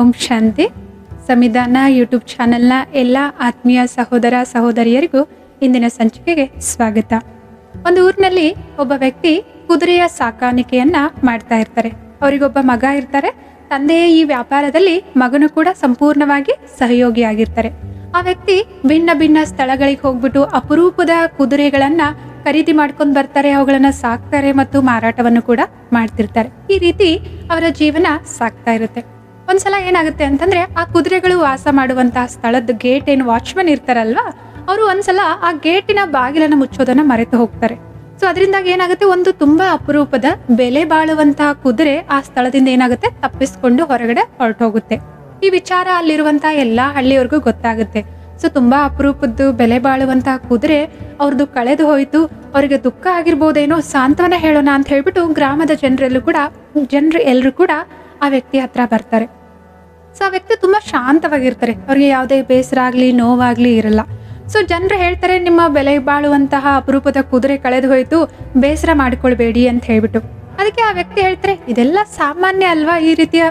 ಓಂ ಶಾಂತಿ. ಸಂವಿಧಾನ ಯೂಟ್ಯೂಬ್ ಚಾನೆಲ್ನ ಎಲ್ಲ ಆತ್ಮೀಯ ಸಹೋದರ ಸಹೋದರಿಯರಿಗೂ ಇಂದಿನ ಸಂಚಿಕೆಗೆ ಸ್ವಾಗತ. ಒಂದು ಊರಿನಲ್ಲಿ ಒಬ್ಬ ವ್ಯಕ್ತಿ ಕುದುರೆಯ ಸಾಕಾಣಿಕೆಯನ್ನ ಮಾಡ್ತಾ ಇರ್ತಾರೆ. ಅವರಿಗೊಬ್ಬ ಮಗ ಇರ್ತಾರೆ. ತಂದೆಯೇ ಈ ವ್ಯಾಪಾರದಲ್ಲಿ ಮಗನು ಕೂಡ ಸಂಪೂರ್ಣವಾಗಿ ಸಹಯೋಗಿಯಾಗಿರ್ತಾರೆ. ಆ ವ್ಯಕ್ತಿ ಭಿನ್ನ ಭಿನ್ನ ಸ್ಥಳಗಳಿಗೆ ಹೋಗ್ಬಿಟ್ಟು ಅಪರೂಪದ ಕುದುರೆಗಳನ್ನ ಖರೀದಿ ಮಾಡ್ಕೊಂಡು ಬರ್ತಾರೆ, ಅವುಗಳನ್ನ ಸಾಕ್ತಾರೆ ಮತ್ತು ಮಾರಾಟವನ್ನು ಕೂಡ ಮಾಡ್ತಿರ್ತಾರೆ. ಈ ರೀತಿ ಅವರ ಜೀವನ ಸಾಕ್ತಾ ಇರುತ್ತೆ. ಒಂದ್ಸಲ ಏನಾಗುತ್ತೆ ಅಂತಂದ್ರೆ ಆ ಕುದುರೆಗಳು ವಾಸ ಮಾಡುವಂತಹ ಸ್ಥಳದ ಗೇಟ್ ಏನು ವಾಚ್ಮನ್ ಇರ್ತಾರಲ್ವಾ, ಅವರು ಒಂದ್ಸಲ ಆ ಗೇಟಿನ ಬಾಗಿಲನ್ನ ಮುಚ್ಚೋದನ್ನ ಮರೆತು ಹೋಗ್ತಾರೆ. ಸೊ ಅದರಿಂದಾಗಿ ಏನಾಗುತ್ತೆ? ಒಂದು ತುಂಬಾ ಅಪರೂಪದ ಬೆಲೆ ಬಾಳುವಂತಹ ಕುದುರೆ ಆ ಸ್ಥಳದಿಂದ ಏನಾಗುತ್ತೆ? ತಪ್ಪಿಸ್ಕೊಂಡು ಹೊರಗಡೆ ಹೊರಟೋಗುತ್ತೆ. ಈ ವಿಚಾರ ಅಲ್ಲಿರುವಂತಹ ಎಲ್ಲಾ ಹಳ್ಳಿಯವ್ರಿಗೂ ಗೊತ್ತಾಗುತ್ತೆ. ಸೊ ತುಂಬಾ ಅಪರೂಪದ್ದು ಬೆಲೆ ಬಾಳುವಂತಹ ಕುದುರೆ ಅವ್ರದ್ದು ಕಳೆದು ಹೋಯಿತು. ಅವರಿಗೆ ದುಃಖ ಆಗಿರ್ಬೋದೇನೋ ಸಾಂತ್ವನ ಹೇಳೋಣ ಅಂತ ಹೇಳ್ಬಿಟ್ಟು ಗ್ರಾಮದ ಜನರೆಲ್ಲೂ ಕೂಡ, ಜನರು ಎಲ್ಲರೂ ಕೂಡ ಆ ವ್ಯಕ್ತಿ ಹತ್ರ ಬರ್ತಾರೆ. ಸೊ ಆ ವ್ಯಕ್ತಿ ತುಂಬ ಶಾಂತವಾಗಿರ್ತಾರೆ. ಅವ್ರಿಗೆ ಯಾವುದೇ ಬೇಸರ ಆಗಲಿ, ನೋವಾಗಲಿ ಇರಲ್ಲ. ಸೊ ಜನರು ಹೇಳ್ತಾರೆ, ನಿಮ್ಮ ಬೆಲೆ ಬಾಳುವಂತಹ ಅಪರೂಪದ ಕುದುರೆ ಕಳೆದು ಹೋಯಿತು, ಬೇಸರ ಮಾಡಿಕೊಳ್ಬೇಡಿ ಅಂತ ಹೇಳ್ಬಿಟ್ಟು. ಅದಕ್ಕೆ ಆ ವ್ಯಕ್ತಿ ಹೇಳ್ತಾರೆ, ಇದೆಲ್ಲ ಸಾಮಾನ್ಯ ಅಲ್ವಾ? ಈ ರೀತಿಯ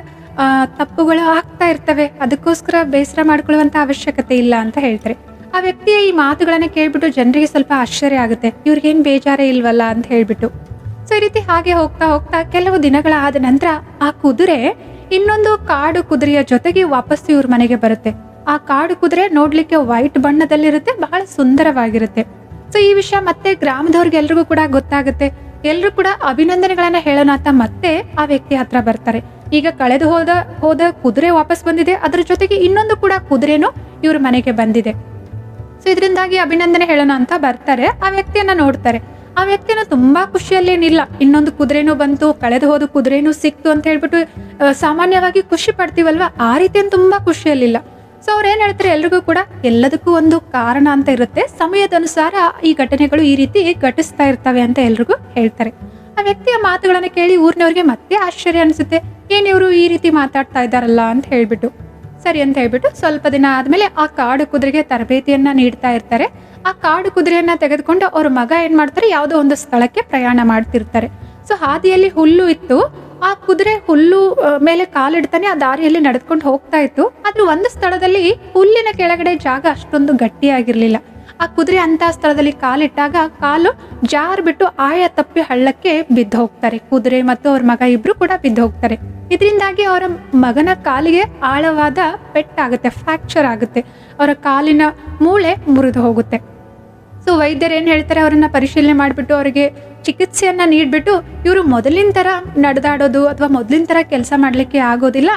ತಪ್ಪುಗಳು ಆಗ್ತಾ ಇರ್ತವೆ. ಅದಕ್ಕೋಸ್ಕರ ಬೇಸರ ಮಾಡ್ಕೊಳ್ಳುವಂತ ಅವಶ್ಯಕತೆ ಇಲ್ಲ ಅಂತ ಹೇಳ್ತಾರೆ. ಆ ವ್ಯಕ್ತಿಯ ಈ ಮಾತುಗಳನ್ನ ಕೇಳ್ಬಿಟ್ಟು ಜನರಿಗೆ ಸ್ವಲ್ಪ ಆಶ್ಚರ್ಯ ಆಗುತ್ತೆ. ಇವ್ರಿಗೇನ್ ಬೇಜಾರೇ ಇಲ್ವಲ್ಲ? ಅಂತ ಹೇಳ್ಬಿಟ್ಟು. ಸೊ ಈ ರೀತಿ ಹಾಗೆ ಹೋಗ್ತಾ ಹೋಗ್ತಾ ಕೆಲವು ದಿನಗಳಾದ ನಂತರ ಆ ಕುದುರೆ ಇನ್ನೊಂದು ಕಾಡು ಕುದುರೆಯ ಜೊತೆಗೆ ವಾಪಸ್ ಇವ್ರ ಮನೆಗೆ ಬರುತ್ತೆ. ಆ ಕಾಡು ಕುದುರೆ ನೋಡ್ಲಿಕ್ಕೆ ವೈಟ್ ಬಣ್ಣದಲ್ಲಿರುತ್ತೆ, ಬಹಳ ಸುಂದರವಾಗಿರುತ್ತೆ. ಸೊ ಈ ವಿಷಯ ಮತ್ತೆ ಗ್ರಾಮದವ್ರಿಗೆ ಎಲ್ರಿಗೂ ಕೂಡ ಗೊತ್ತಾಗುತ್ತೆ. ಎಲ್ಲರೂ ಕೂಡ ಅಭಿನಂದನೆಗಳನ್ನ ಹೇಳೋಣ ಅಂತ ಮತ್ತೆ ಆ ವ್ಯಕ್ತಿ ಹತ್ರ ಬರ್ತಾರೆ. ಈಗ ಕಳೆದು ಹೋದ ಹೋದ ಕುದುರೆ ವಾಪಸ್ ಬಂದಿದೆ, ಅದ್ರ ಜೊತೆಗೆ ಇನ್ನೊಂದು ಕೂಡ ಕುದುರೆನು ಇವ್ರ ಮನೆಗೆ ಬಂದಿದೆ. ಸೊ ಇದರಿಂದಾಗಿ ಅಭಿನಂದನೆ ಹೇಳೋಣ ಅಂತ ಬರ್ತಾರೆ. ಆ ವ್ಯಕ್ತಿಯನ್ನ ನೋಡ್ತಾರೆ. ಆ ವ್ಯಕ್ತಿನ ತುಂಬಾ ಖುಷಿಯಲ್ಲೇನಿಲ್ಲ. ಇನ್ನೊಂದು ಕುದುರೆನೂ ಬಂತು, ಕಳೆದು ಹೋದ ಕುದುರೆನೂ ಸಿಕ್ತು ಅಂತ ಹೇಳ್ಬಿಟ್ಟು ಸಾಮಾನ್ಯವಾಗಿ ಖುಷಿ ಪಡ್ತೀವಲ್ವಾ? ಆ ರೀತಿಯ ತುಂಬಾ ಖುಷಿಯಲ್ಲಿಲ್ಲ. ಸೊ ಅವ್ರು ಏನ್ ಹೇಳ್ತಾರೆ ಎಲ್ರಿಗೂ ಕೂಡ, ಎಲ್ಲದಕ್ಕೂ ಒಂದು ಕಾರಣ ಅಂತ ಇರುತ್ತೆ. ಸಮಯದ ಅನುಸಾರ ಈ ಘಟನೆಗಳು ಈ ರೀತಿ ಘಟಿಸ್ತಾ ಇರ್ತವೆ ಅಂತ ಎಲ್ರಿಗೂ ಹೇಳ್ತಾರೆ. ಆ ವ್ಯಕ್ತಿಯ ಮಾತುಗಳನ್ನ ಕೇಳಿ ಊರಿನವ್ರಿಗೆ ಮತ್ತೆ ಆಶ್ಚರ್ಯ ಅನಿಸುತ್ತೆ. ಏನ್ ಇವರು ಈ ರೀತಿ ಮಾತಾಡ್ತಾ ಇದ್ದಾರಲ್ಲ ಅಂತ ಹೇಳ್ಬಿಟ್ಟು. ಸರಿ ಅಂತ ಹೇಳ್ಬಿಟ್ಟು ಸ್ವಲ್ಪ ದಿನ ಆದ್ಮೇಲೆ ಆ ಕಾಡು ಕುದುರೆಗೆ ತರಬೇತಿಯನ್ನ ನೀಡ್ತಾ ಇರ್ತಾರೆ. ಆ ಕಾಡು ಕುದುರೆಯನ್ನ ತೆಗೆದುಕೊಂಡು ಅವ್ರ ಮಗ ಏನ್ ಮಾಡ್ತಾರೆ? ಯಾವುದೋ ಒಂದು ಸ್ಥಳಕ್ಕೆ ಪ್ರಯಾಣ ಮಾಡ್ತಿರ್ತಾರೆ. ಸೊ ಹಾದಿಯಲ್ಲಿ ಹುಲ್ಲು ಇತ್ತು. ಆ ಕುದುರೆ ಹುಲ್ಲು ಮೇಲೆ ಕಾಲಿಡ್ತಾನೆ, ಆ ದಾರಿಯಲ್ಲಿ ನಡೆದುಕೊಂಡು ಹೋಗ್ತಾ ಇತ್ತು. ಆದ್ರೆ ಒಂದು ಸ್ಥಳದಲ್ಲಿ ಹುಲ್ಲಿನ ಕೆಳಗಡೆ ಜಾಗ ಅಷ್ಟೊಂದು ಗಟ್ಟಿಯಾಗಿರ್ಲಿಲ್ಲ. ಆ ಕುದುರೆ ಅಂತ ಸ್ಥಳದಲ್ಲಿ ಕಾಲಿಟ್ಟಾಗ ಕಾಲು ಜಾರ್ ಬಿಟ್ಟು ಆಯ ತಪ್ಪಿ ಹಳ್ಳಕ್ಕೆ ಬಿದ್ದು ಹೋಗ್ತಾರೆ. ಕುದುರೆ ಮತ್ತು ಅವ್ರ ಮಗ ಇಬ್ರು ಕೂಡ ಬಿದ್ದು ಹೋಗ್ತಾರೆ. ಇದರಿಂದಾಗಿ ಅವರ ಮಗನ ಕಾಲಿಗೆ ಆಳವಾದ ಪೆಟ್ಟಾಗುತ್ತೆ ಫ್ರಾಕ್ಚರ್ ಆಗುತ್ತೆ. ಅವರ ಕಾಲಿನ ಮೂಳೆ ಮುರಿದು ಹೋಗುತ್ತೆ. ಸೊ ವೈದ್ಯರು ಏನು ಹೇಳ್ತಾರೆ? ಅವರನ್ನು ಪರಿಶೀಲನೆ ಮಾಡಿಬಿಟ್ಟು ಅವರಿಗೆ ಚಿಕಿತ್ಸೆಯನ್ನ ನೀಡಿಬಿಟ್ಟು ಇವರು ಮೊದಲಿನ ಥರ ನಡೆದಾಡೋದು ಅಥವಾ ಮೊದಲಿನ ಥರ ಕೆಲಸ ಮಾಡಲಿಕ್ಕೆ ಆಗೋದಿಲ್ಲ.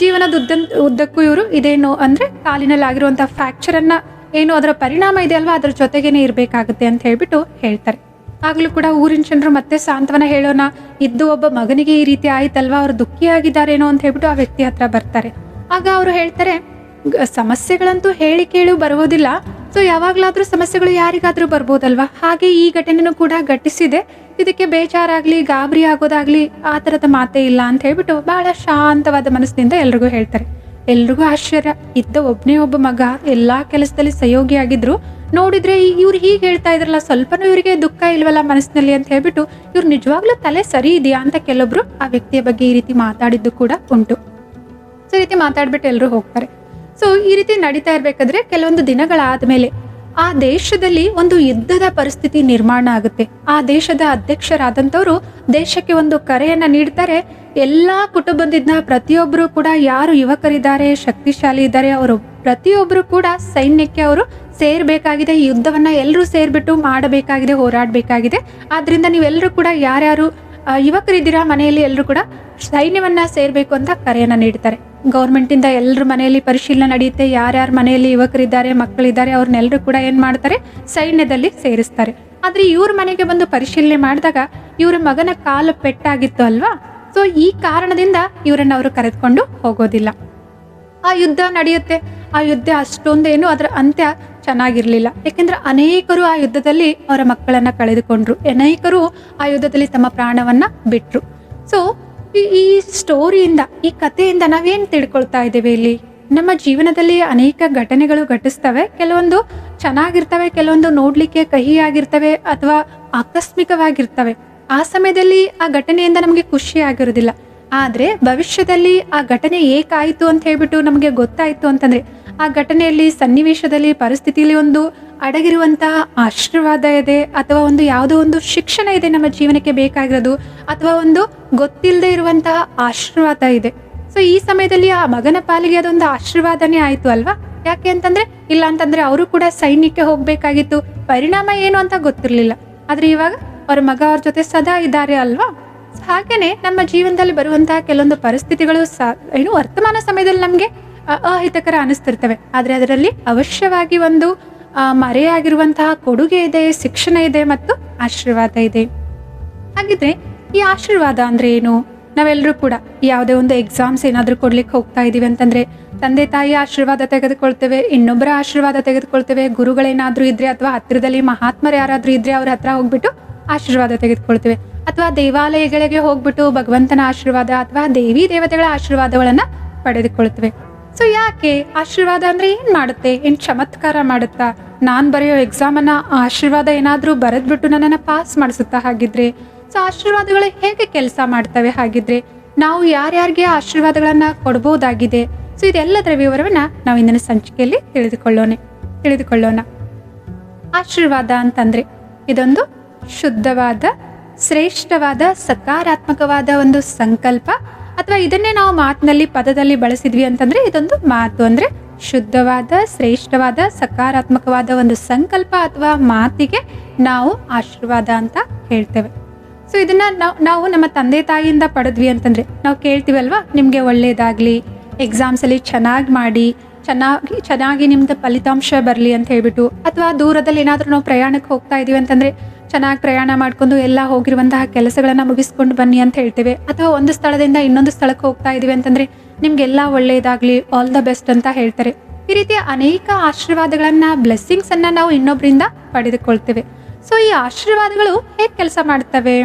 ಜೀವನದ ಉದ್ದ ಉದ್ದಕ್ಕೂ ಇವರು ಇದೇನು ಅಂದರೆ ಕಾಲಿನಲ್ಲಿ ಆಗಿರುವಂಥ ಫ್ರ್ಯಾಕ್ಚರನ್ನು ಏನು ಅದರ ಪರಿಣಾಮ ಇದೆ ಅಲ್ವಾ? ಅದ್ರ ಜೊತೆಗೇನೆ ಇರಬೇಕಾಗುತ್ತೆ ಅಂತ ಹೇಳ್ಬಿಟ್ಟು ಹೇಳ್ತಾರೆ. ಆಗಲೂ ಕೂಡ ಊರಿನ ಜನರು ಮತ್ತೆ ಸಾಂತ್ವನ ಹೇಳೋಣ. ಇದ್ದು ಒಬ್ಬ ಮಗನಿಗೆ ಈ ರೀತಿ ಆಯ್ತಲ್ವಾ? ಅವ್ರು ದುಃಖಿಯಾಗಿದ್ದಾರೇನೋ ಅಂತ ಹೇಳ್ಬಿಟ್ಟು ಆ ವ್ಯಕ್ತಿ ಹತ್ರ ಬರ್ತಾರೆ. ಆಗ ಅವರು ಹೇಳ್ತಾರೆ ಸಮಸ್ಯೆಗಳಂತೂ ಹೇಳಿ ಕೇಳು ಬರುವುದಿಲ್ಲ. ಸೊ ಯಾವಾಗಲಾದರೂ ಸಮಸ್ಯೆಗಳು ಯಾರಿಗಾದರೂ ಬರ್ಬೋದಲ್ವಾ? ಹಾಗೆ ಈ ಘಟನೆನೂ ಕೂಡ ಘಟಿಸಿದೆ. ಇದಕ್ಕೆ ಬೇಜಾರಾಗಲಿ, ಗಾಬರಿ ಆಗೋದಾಗ್ಲಿ ಆ ಥರದ ಮಾತೇ ಇಲ್ಲ ಅಂತ ಹೇಳ್ಬಿಟ್ಟು ಬಹಳ ಶಾಂತವಾದ ಮನಸ್ಸಿನಿಂದ ಎಲ್ರಿಗೂ ಹೇಳ್ತಾರೆ. ಎಲ್ರಿಗೂ ಆಶ್ಚರ್ಯ. ಇದ್ದ ಒಬ್ಬನೇ ಒಬ್ಬ ಮಗ ಎಲ್ಲ ಕೆಲಸದಲ್ಲಿ ಸಹಯೋಗಿ ಆಗಿದ್ರು ನೋಡಿದ್ರೆ ಇವ್ರು ಹೀಗೆ ಹೇಳ್ತಾ ಇದ್ರಲ್ಲ, ಸ್ವಲ್ಪನೂ ಇವರಿಗೆ ದುಃಖ ಇಲ್ವಲ್ಲ ಮನಸ್ಸಿನಲ್ಲಿ ಅಂತ ಹೇಳ್ಬಿಟ್ಟು, ಇವ್ರು ನಿಜವಾಗ್ಲೂ ತಲೆ ಸರಿ ಇದೆಯಾ ಅಂತ ಕೆಲವೊಬ್ರು ಆ ವ್ಯಕ್ತಿಯ ಬಗ್ಗೆ ಈ ರೀತಿ ಮಾತಾಡಿದ್ದು ಕೂಡ ಉಂಟು. ಸೊ, ಈ ರೀತಿ ಮಾತಾಡ್ಬಿಟ್ಟು ಎಲ್ಲರೂ ಹೋಗ್ತಾರೆ. ಸೊ, ಈ ರೀತಿ ನಡೀತಾ ಇರ್ಬೇಕಾದ್ರೆ ಕೆಲವೊಂದು ದಿನಗಳಾದ್ಮೇಲೆ ಆ ದೇಶದಲ್ಲಿ ಒಂದು ಯುದ್ಧದ ಪರಿಸ್ಥಿತಿ ನಿರ್ಮಾಣ ಆಗುತ್ತೆ. ಆ ದೇಶದ ಅಧ್ಯಕ್ಷರಾದಂಥವ್ರು ದೇಶಕ್ಕೆ ಒಂದು ಕರೆಯನ್ನ ನೀಡ್ತಾರೆ. ಎಲ್ಲ ಕುಟುಂಬದಿಂದ ಪ್ರತಿಯೊಬ್ಬರು ಕೂಡ ಯಾರು ಯುವಕರಿದ್ದಾರೆ, ಶಕ್ತಿಶಾಲಿ ಇದ್ದಾರೆ, ಅವರು ಪ್ರತಿಯೊಬ್ಬರು ಕೂಡ ಸೈನ್ಯಕ್ಕೆ ಅವರು ಸೇರ್ಬೇಕಾಗಿದೆ. ಯುದ್ಧವನ್ನ ಎಲ್ಲರೂ ಸೇರ್ಬಿಟ್ಟು ಮಾಡಬೇಕಾಗಿದೆ, ಹೋರಾಡಬೇಕಾಗಿದೆ. ಆದ್ರಿಂದ ನೀವೆಲ್ಲರೂ ಕೂಡ ಯಾರ್ಯಾರು ಯುವಕರಿದ್ದೀರಾ ಮನೆಯಲ್ಲಿ ಎಲ್ಲರೂ ಕೂಡ ಸೈನ್ಯವನ್ನ ಸೇರಬೇಕು ಅಂತ ಕರೆಯನ್ನ ನೀಡ್ತಾರೆ. ಗೌರ್ಮೆಂಟಿಂದ ಎಲ್ಲರ ಮನೆಯಲ್ಲಿ ಪರಿಶೀಲನೆ ನಡೆಯುತ್ತೆ. ಯಾರ್ಯಾರ ಮನೆಯಲ್ಲಿ ಯುವಕರಿದ್ದಾರೆ, ಮಕ್ಕಳಿದ್ದಾರೆ ಅವ್ರನ್ನೆಲ್ಲರೂ ಕೂಡ ಏನು ಮಾಡ್ತಾರೆ? ಸೈನ್ಯದಲ್ಲಿ ಸೇರಿಸ್ತಾರೆ. ಆದ್ರೆ ಇವ್ರ ಮನೆಗೆ ಬಂದು ಪರಿಶೀಲನೆ ಮಾಡಿದಾಗ ಇವ್ರ ಮಗನ ಕಾಲು ಪೆಟ್ಟಾಗಿತ್ತು ಅಲ್ವಾ? ಸೊ ಈ ಕಾರಣದಿಂದ ಇವರನ್ನ ಅವರು ಕರೆದುಕೊಂಡು ಹೋಗೋದಿಲ್ಲ. ಆ ಯುದ್ಧ ನಡೆಯುತ್ತೆ. ಆ ಯುದ್ಧ ಅಷ್ಟೊಂದೇನು ಅದರ ಅಂತ್ಯ ಚೆನ್ನಾಗಿರ್ಲಿಲ್ಲ. ಯಾಕೆಂದ್ರೆ ಅನೇಕರು ಆ ಯುದ್ಧದಲ್ಲಿ ಅವರ ಮಕ್ಕಳನ್ನ ಕಳೆದುಕೊಂಡ್ರು. ಅನೇಕರು ಆ ಯುದ್ಧದಲ್ಲಿ ತಮ್ಮ ಪ್ರಾಣವನ್ನ ಬಿಟ್ರು. ಸೊ ಈ ಸ್ಟೋರಿಯಿಂದ ಈ ಕಥೆಯಿಂದ ನಾವೇನ್ ತಿಳ್ಕೊಳ್ತಾ ಇದ್ದೇವೆ ಇಲ್ಲಿ? ನಮ್ಮ ಜೀವನದಲ್ಲಿ ಅನೇಕ ಘಟನೆಗಳು ಘಟಿಸ್ತವೆ. ಕೆಲವೊಂದು ಚೆನ್ನಾಗಿರ್ತವೆ, ಕೆಲವೊಂದು ನೋಡ್ಲಿಕ್ಕೆ ಕಹಿಯಾಗಿರ್ತವೆ ಅಥವಾ ಆಕಸ್ಮಿಕವಾಗಿರ್ತವೆ. ಆ ಸಮಯದಲ್ಲಿ ಆ ಘಟನೆಯಿಂದ ನಮಗೆ ಖುಷಿ ಆಗಿರೋದಿಲ್ಲ ಆದರೆ ಭವಿಷ್ಯದಲ್ಲಿ ಆ ಘಟನೆ ಏಕಾಯಿತು ಅಂತ ಹೇಳ್ಬಿಟ್ಟು ನಮಗೆ ಗೊತ್ತಾಯಿತು ಅಂತಂದರೆ ಆ ಘಟನೆಯಲ್ಲಿ ಸನ್ನಿವೇಶದಲ್ಲಿ ಪರಿಸ್ಥಿತಿಯಲ್ಲಿ ಒಂದು ಅಡಗಿರುವಂತಹ ಆಶೀರ್ವಾದ ಇದೆ, ಅಥವಾ ಒಂದು ಯಾವುದೋ ಒಂದು ಶಿಕ್ಷಣ ಇದೆ ನಮ್ಮ ಜೀವನಕ್ಕೆ ಬೇಕಾಗಿರೋದು, ಅಥವಾ ಒಂದು ಗೊತ್ತಿಲ್ಲದೆ ಇರುವಂತಹ ಆಶೀರ್ವಾದ ಇದೆ. ಸೊ ಈ ಸಮಯದಲ್ಲಿ ಆ ಮಗನ ಪಾಲಿಗೆ ಅದೊಂದು ಆಶೀರ್ವಾದನೇ ಆಯಿತು ಅಲ್ವಾ? ಯಾಕೆ ಅಂತಂದ್ರೆ, ಇಲ್ಲ ಅಂತಂದ್ರೆ ಅವರು ಕೂಡ ಸೈನ್ಯಕ್ಕೆ ಹೋಗ್ಬೇಕಾಗಿತ್ತು. ಪರಿಣಾಮ ಏನು ಅಂತ ಗೊತ್ತಿರಲಿಲ್ಲ. ಆದ್ರೆ ಇವಾಗ ಅವ್ರ ಮಗ ಅವ್ರ ಜೊತೆ ಸದಾ ಇದ್ದಾರೆ ಅಲ್ವಾ? ಹಾಗೇನೆ ನಮ್ಮ ಜೀವನದಲ್ಲಿ ಬರುವಂತಹ ಕೆಲವೊಂದು ಪರಿಸ್ಥಿತಿಗಳು ಸ, ಏನು ವರ್ತಮಾನ ಸಮಯದಲ್ಲಿ ನಮಗೆ ಅಹಿತಕರ ಅನಿಸ್ತಿರ್ತವೆ. ಆದರೆ ಅದರಲ್ಲಿ ಅವಶ್ಯವಾಗಿ ಒಂದು ಮರೆಯಾಗಿರುವಂತಹ ಕೊಡುಗೆ ಇದೆ, ಶಿಕ್ಷಣ ಇದೆ ಮತ್ತು ಆಶೀರ್ವಾದ ಇದೆ. ಹಾಗಿದ್ರೆ ಈ ಆಶೀರ್ವಾದ ಅಂದ್ರೆ ಏನು? ನಾವೆಲ್ಲರೂ ಕೂಡ ಯಾವುದೇ ಒಂದು ಎಕ್ಸಾಮ್ಸ್ ಏನಾದರೂ ಕೊಡ್ಲಿಕ್ಕೆ ಹೋಗ್ತಾ ಇದ್ದೀವಿ ಅಂತಂದ್ರೆ ತಂದೆ ತಾಯಿ ಆಶೀರ್ವಾದ ತೆಗೆದುಕೊಳ್ತೇವೆ, ಇನ್ನೊಬ್ಬರ ಆಶೀರ್ವಾದ ತೆಗೆದುಕೊಳ್ತೇವೆ, ಗುರುಗಳೇನಾದರೂ ಇದ್ದರೆ ಅಥವಾ ಹತ್ತಿರದಲ್ಲಿ ಮಹಾತ್ಮರು ಯಾರಾದರೂ ಇದ್ದರೆ ಅವ್ರ ಹತ್ರ ಹೋಗ್ಬಿಟ್ಟು ಆಶೀರ್ವಾದ ತೆಗೆದುಕೊಳ್ತೇವೆ. ಅಥವಾ ದೇವಾಲಯಗಳಿಗೆ ಹೋಗ್ಬಿಟ್ಟು ಭಗವಂತನ ಆಶೀರ್ವಾದ ಅಥವಾ ದೇವಿ ದೇವತೆಗಳ ಆಶೀರ್ವಾದಗಳನ್ನು ಪಡೆದುಕೊಳ್ತೇವೆ. ಸೊ ಯಾಕೆ ಆಶೀರ್ವಾದ ಅಂದರೆ ಏನು ಮಾಡುತ್ತೆ? ಏನು ಚಮತ್ಕಾರ ಮಾಡುತ್ತಾ? ನಾನು ಬರೆಯೋ ಎಕ್ಸಾಮನ್ನು ಆಶೀರ್ವಾದ ಏನಾದರೂ ಬರೆದ್ಬಿಟ್ಟು ನನ್ನನ್ನು ಪಾಸ್ ಮಾಡಿಸುತ್ತಾ ಹಾಗಿದ್ರೆ? ಸೊ ಆಶೀರ್ವಾದಗಳು ಹೇಗೆ ಕೆಲಸ ಮಾಡ್ತವೆ ಹಾಗಿದ್ರೆ? ನಾವು ಯಾರ್ಯಾರಿಗೆ ಆಶೀರ್ವಾದಗಳನ್ನ ಕೊಡ್ಬೋದಾಗಿದೆ? ಸೊ ಇದೆಲ್ಲದರ ವಿವರವನ್ನ ನಾವು ಇಂದಿನ ಸಂಚಿಕೆಯಲ್ಲಿ ತಿಳಿದುಕೊಳ್ಳೋಣ ತಿಳಿದುಕೊಳ್ಳೋಣ. ಆಶೀರ್ವಾದ ಅಂತಂದ್ರೆ ಇದೊಂದು ಶುದ್ಧವಾದ, ಶ್ರೇಷ್ಠವಾದ, ಸಕಾರಾತ್ಮಕವಾದ ಒಂದು ಸಂಕಲ್ಪ. ಅಥವಾ ಇದನ್ನೇ ನಾವು ಮಾತಿನಲ್ಲಿ, ಪದದಲ್ಲಿ ಬಳಸಿದ್ವಿ ಅಂತಂದ್ರೆ ಇದೊಂದು ಮಾತು ಅಂದ್ರೆ ಶುದ್ಧವಾದ, ಶ್ರೇಷ್ಠವಾದ, ಸಕಾರಾತ್ಮಕವಾದ ಒಂದು ಸಂಕಲ್ಪ ಅಥವಾ ಮಾತಿಗೆ ನಾವು ಆಶೀರ್ವಾದ ಅಂತ ಹೇಳ್ತೇವೆ. ಸೊ ಇದನ್ನ ನಾವು ನಾವು ನಮ್ಮ ತಂದೆ ತಾಯಿಯಿಂದ ಪಡೆದ್ವಿ ಅಂತಂದ್ರೆ ನಾವು ಕೇಳ್ತೀವಲ್ವಾ? ನಿಮಗೆ ಒಳ್ಳೆಯದಾಗಲಿ ಎಕ್ಸಾಮ್ಸ್ ಅಲ್ಲಿ ಚೆನ್ನಾಗಿ ಮಾಡಿ, ಚೆನ್ನಾಗಿ ಚೆನ್ನಾಗಿ ನಿಮ್ದು ಫಲಿತಾಂಶ ಬರಲಿ ಅಂತ ಹೇಳ್ಬಿಟ್ಟು, ಅಥವಾ ದೂರದಲ್ಲಿ ಏನಾದರೂ ನಾವು ಪ್ರಯಾಣಕ್ಕೆ ಹೋಗ್ತಾ ಇದೀವಿ ಅಂತಂದ್ರೆ ಚೆನ್ನಾಗಿ ಪ್ರಯಾಣ ಮಾಡ್ಕೊಂಡು ಎಲ್ಲ ಹೋಗಿರುವಂತಹ ಕೆಲಸಗಳನ್ನು ಮುಗಿಸ್ಕೊಂಡು ಬನ್ನಿ ಅಂತ ಹೇಳ್ತೇವೆ. ಅಥವಾ ಒಂದು ಸ್ಥಳದಿಂದ ಇನ್ನೊಂದು ಸ್ಥಳಕ್ಕೆ ಹೋಗ್ತಾ ಇದೀವಿ ಅಂತಂದ್ರೆ ನಿಮ್ಗೆಲ್ಲ ಒಳ್ಳೆಯದಾಗಲಿ ಆಲ್ ದ ಬೆಸ್ಟ್ ಅಂತ ಹೇಳ್ತಾರೆ. ಈ ರೀತಿಯ ಅನೇಕ ಆಶೀರ್ವಾದಗಳನ್ನು ಬ್ಲೆಸ್ಸಿಂಗ್ಸನ್ನು ನಾವು ಇನ್ನೊಬ್ಬರಿಂದ ಪಡೆದುಕೊಳ್ತೇವೆ. ಸೊ ಈ ಆಶೀರ್ವಾದಗಳು ಹೇಗೆ ಕೆಲಸ ಮಾಡ್ತವೆ?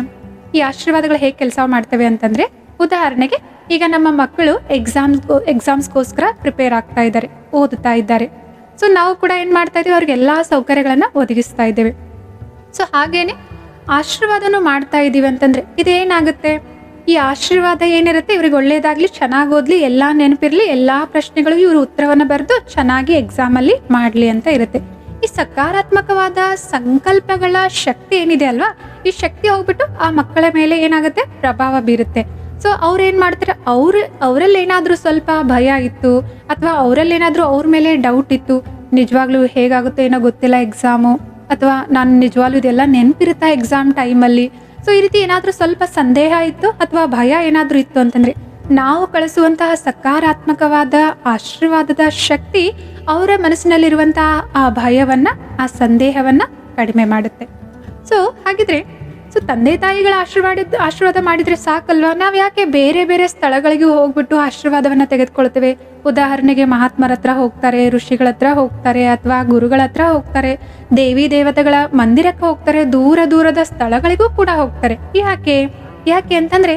ಈ ಆಶೀರ್ವಾದಗಳು ಹೇಗೆ ಕೆಲಸ ಮಾಡ್ತವೆ ಅಂತಂದ್ರೆ, ಉದಾಹರಣೆಗೆ ಈಗ ನಮ್ಮ ಮಕ್ಕಳು ಎಕ್ಸಾಮ್ಸ್ ಎಕ್ಸಾಮ್ಸ್ಗೋಸ್ಕರ ಪ್ರಿಪೇರ್ ಆಗ್ತಾ ಇದ್ದಾರೆ, ಓದುತ್ತಾ ಇದ್ದಾರೆ. ಸೊ ನಾವು ಕೂಡ ಏನು ಮಾಡ್ತಾ ಇದೀವಿ ಅವ್ರಿಗೆ ಎಲ್ಲ ಸೌಕರ್ಯಗಳನ್ನು ಒದಗಿಸ್ತಾ ಇದ್ದೇವೆ. ಸೊ ಹಾಗೇನೆ ಆಶೀರ್ವಾದನೂ ಮಾಡ್ತಾ ಇದ್ದೀವಿ ಅಂತಂದ್ರೆ ಇದೇನಾಗುತ್ತೆ? ಈ ಆಶೀರ್ವಾದ ಏನಿರುತ್ತೆ? ಇವ್ರಿಗೆ ಒಳ್ಳೇದಾಗ್ಲಿ ಚೆನ್ನಾಗಿ ಓದ್ಲಿ ಎಲ್ಲ ನೆನಪಿರ್ಲಿ, ಎಲ್ಲಾ ಪ್ರಶ್ನೆಗಳಿಗೂ ಇವರು ಉತ್ತರವನ್ನು ಬರೆದು ಚೆನ್ನಾಗಿ ಎಕ್ಸಾಮ್ ಅಲ್ಲಿ ಮಾಡ್ಲಿ ಅಂತ ಇರುತ್ತೆ. ಈ ಸಕಾರಾತ್ಮಕವಾದ ಸಂಕಲ್ಪಗಳ ಶಕ್ತಿ ಏನಿದೆ ಅಲ್ವಾ? ಈ ಶಕ್ತಿ ಹೋಗ್ಬಿಟ್ಟು ಆ ಮಕ್ಕಳ ಮೇಲೆ ಏನಾಗುತ್ತೆ? ಪ್ರಭಾವ ಬೀರುತ್ತೆ. ಸೊ ಏನ್ ಮಾಡ್ತಾರೆ? ಅವ್ರ ಅವರಲ್ಲಿ ಏನಾದ್ರೂ ಸ್ವಲ್ಪ ಭಯ ಇತ್ತು, ಅಥವಾ ಅವರಲ್ಲಿ ಏನಾದ್ರೂ ಅವ್ರ ಮೇಲೆ ಡೌಟ್ ಇತ್ತು, ನಿಜವಾಗ್ಲೂ ಹೇಗಾಗುತ್ತೆ ಏನೋ ಗೊತ್ತಿಲ್ಲ ಎಕ್ಸಾಮು ಅಥವಾ ನಾನು ನಿಜವಾಗ್ಲೂ ಇದೆಲ್ಲ ನೆನಪಿರುತ್ತಾ ಎಕ್ಸಾಮ್ ಟೈಮಲ್ಲಿ ಸೊ ಈ ರೀತಿ ಏನಾದರೂ ಸ್ವಲ್ಪ ಸಂದೇಹ ಇತ್ತು ಅಥವಾ ಭಯ ಏನಾದರೂ ಇತ್ತು ಅಂತಂದರೆ, ನಾವು ಕಳಿಸುವಂತಹ ಸಕಾರಾತ್ಮಕವಾದ, ಆಶೀರ್ವಾದದ ಶಕ್ತಿ ಅವರ ಮನಸ್ಸಿನಲ್ಲಿರುವಂತಹ ಆ ಭಯವನ್ನು, ಆ ಸಂದೇಹವನ್ನು ಕಡಿಮೆ ಮಾಡುತ್ತೆ. ಸೊ ಹಾಗಿದ್ರೆ ಸೊ ತಂದೆ ತಾಯಿಗಳ ಆಶೀರ್ವಾದ ಆಶೀರ್ವಾದ ಮಾಡಿದರೆ ಸಾಕಲ್ವಾ? ನಾವು ಯಾಕೆ ಬೇರೆ ಬೇರೆ ಸ್ಥಳಗಳಿಗೂ ಹೋಗ್ಬಿಟ್ಟು ಆಶೀರ್ವಾದವನ್ನು ತೆಗೆದುಕೊಳ್ತೇವೆ? ಉದಾಹರಣೆಗೆ ಮಹಾತ್ಮರ ಹತ್ರ ಹೋಗ್ತಾರೆ, ಋಷಿಗಳ ಹತ್ರ ಹೋಗ್ತಾರೆ, ಅಥವಾ ಗುರುಗಳ ಹತ್ರ ಹೋಗ್ತಾರೆ, ದೇವಿ ದೇವತೆಗಳ ಮಂದಿರಕ್ಕೆ ಹೋಗ್ತಾರೆ, ದೂರ ದೂರದ ಸ್ಥಳಗಳಿಗೂ ಕೂಡ ಹೋಗ್ತಾರೆ. ಯಾಕೆ? ಯಾಕೆ ಅಂತಂದರೆ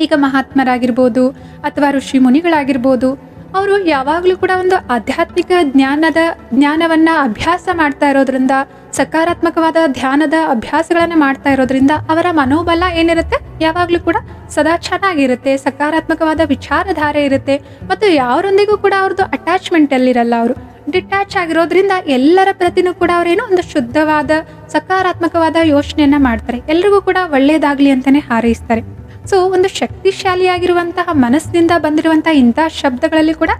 ಈಗ ಮಹಾತ್ಮರಾಗಿರ್ಬೋದು ಅಥವಾ ಋಷಿ ಮುನಿಗಳಾಗಿರ್ಬೋದು, ಅವರು ಯಾವಾಗಲೂ ಕೂಡ ಒಂದು ಆಧ್ಯಾತ್ಮಿಕ ಜ್ಞಾನದ, ಜ್ಞಾನವನ್ನು ಅಭ್ಯಾಸ ಮಾಡ್ತಾ ಇರೋದ್ರಿಂದ ಸಕಾರಾತ್ಮಕವಾದ ಧ್ಯಾನದ ಅಭ್ಯಾಸಗಳನ್ನು ಮಾಡ್ತಾ ಇರೋದ್ರಿಂದ ಅವರ ಮನೋಬಲ ಏನಿರುತ್ತೆ? ಯಾವಾಗಲೂ ಕೂಡ ಸದಾ ಚೆನ್ನಾಗಿರುತ್ತೆ, ಸಕಾರಾತ್ಮಕವಾದ ವಿಚಾರಧಾರೆ ಇರುತ್ತೆ ಮತ್ತು ಯಾರೊಂದಿಗೂ ಕೂಡ ಅವ್ರದ್ದು ಅಟ್ಯಾಚ್ಮೆಂಟ್ ಅಲ್ಲಿರಲ್ಲ ಅವರು. ಡಿಟ್ಯಾಚ್ ಆಗಿರೋದ್ರಿಂದ ಎಲ್ಲರ ಪ್ರತಿನೂ ಕೂಡ ಅವರೇನು ಒಂದು ಶುದ್ಧವಾದ, ಸಕಾರಾತ್ಮಕವಾದ ಯೋಚನೆಯನ್ನ ಮಾಡ್ತಾರೆ. ಎಲ್ರಿಗೂ ಕೂಡ ಒಳ್ಳೇದಾಗ್ಲಿ ಅಂತಾನೆ ಹಾರೈಸ್ತಾರೆ. ಸೊ ಒಂದು ಶಕ್ತಿಶಾಲಿಯಾಗಿರುವಂತಹ ಮನಸ್ಸಿನಿಂದ ಬಂದಿರುವಂತಹ ಇಂತಹ ಶಬ್ದಗಳಲ್ಲಿ ಕೂಡ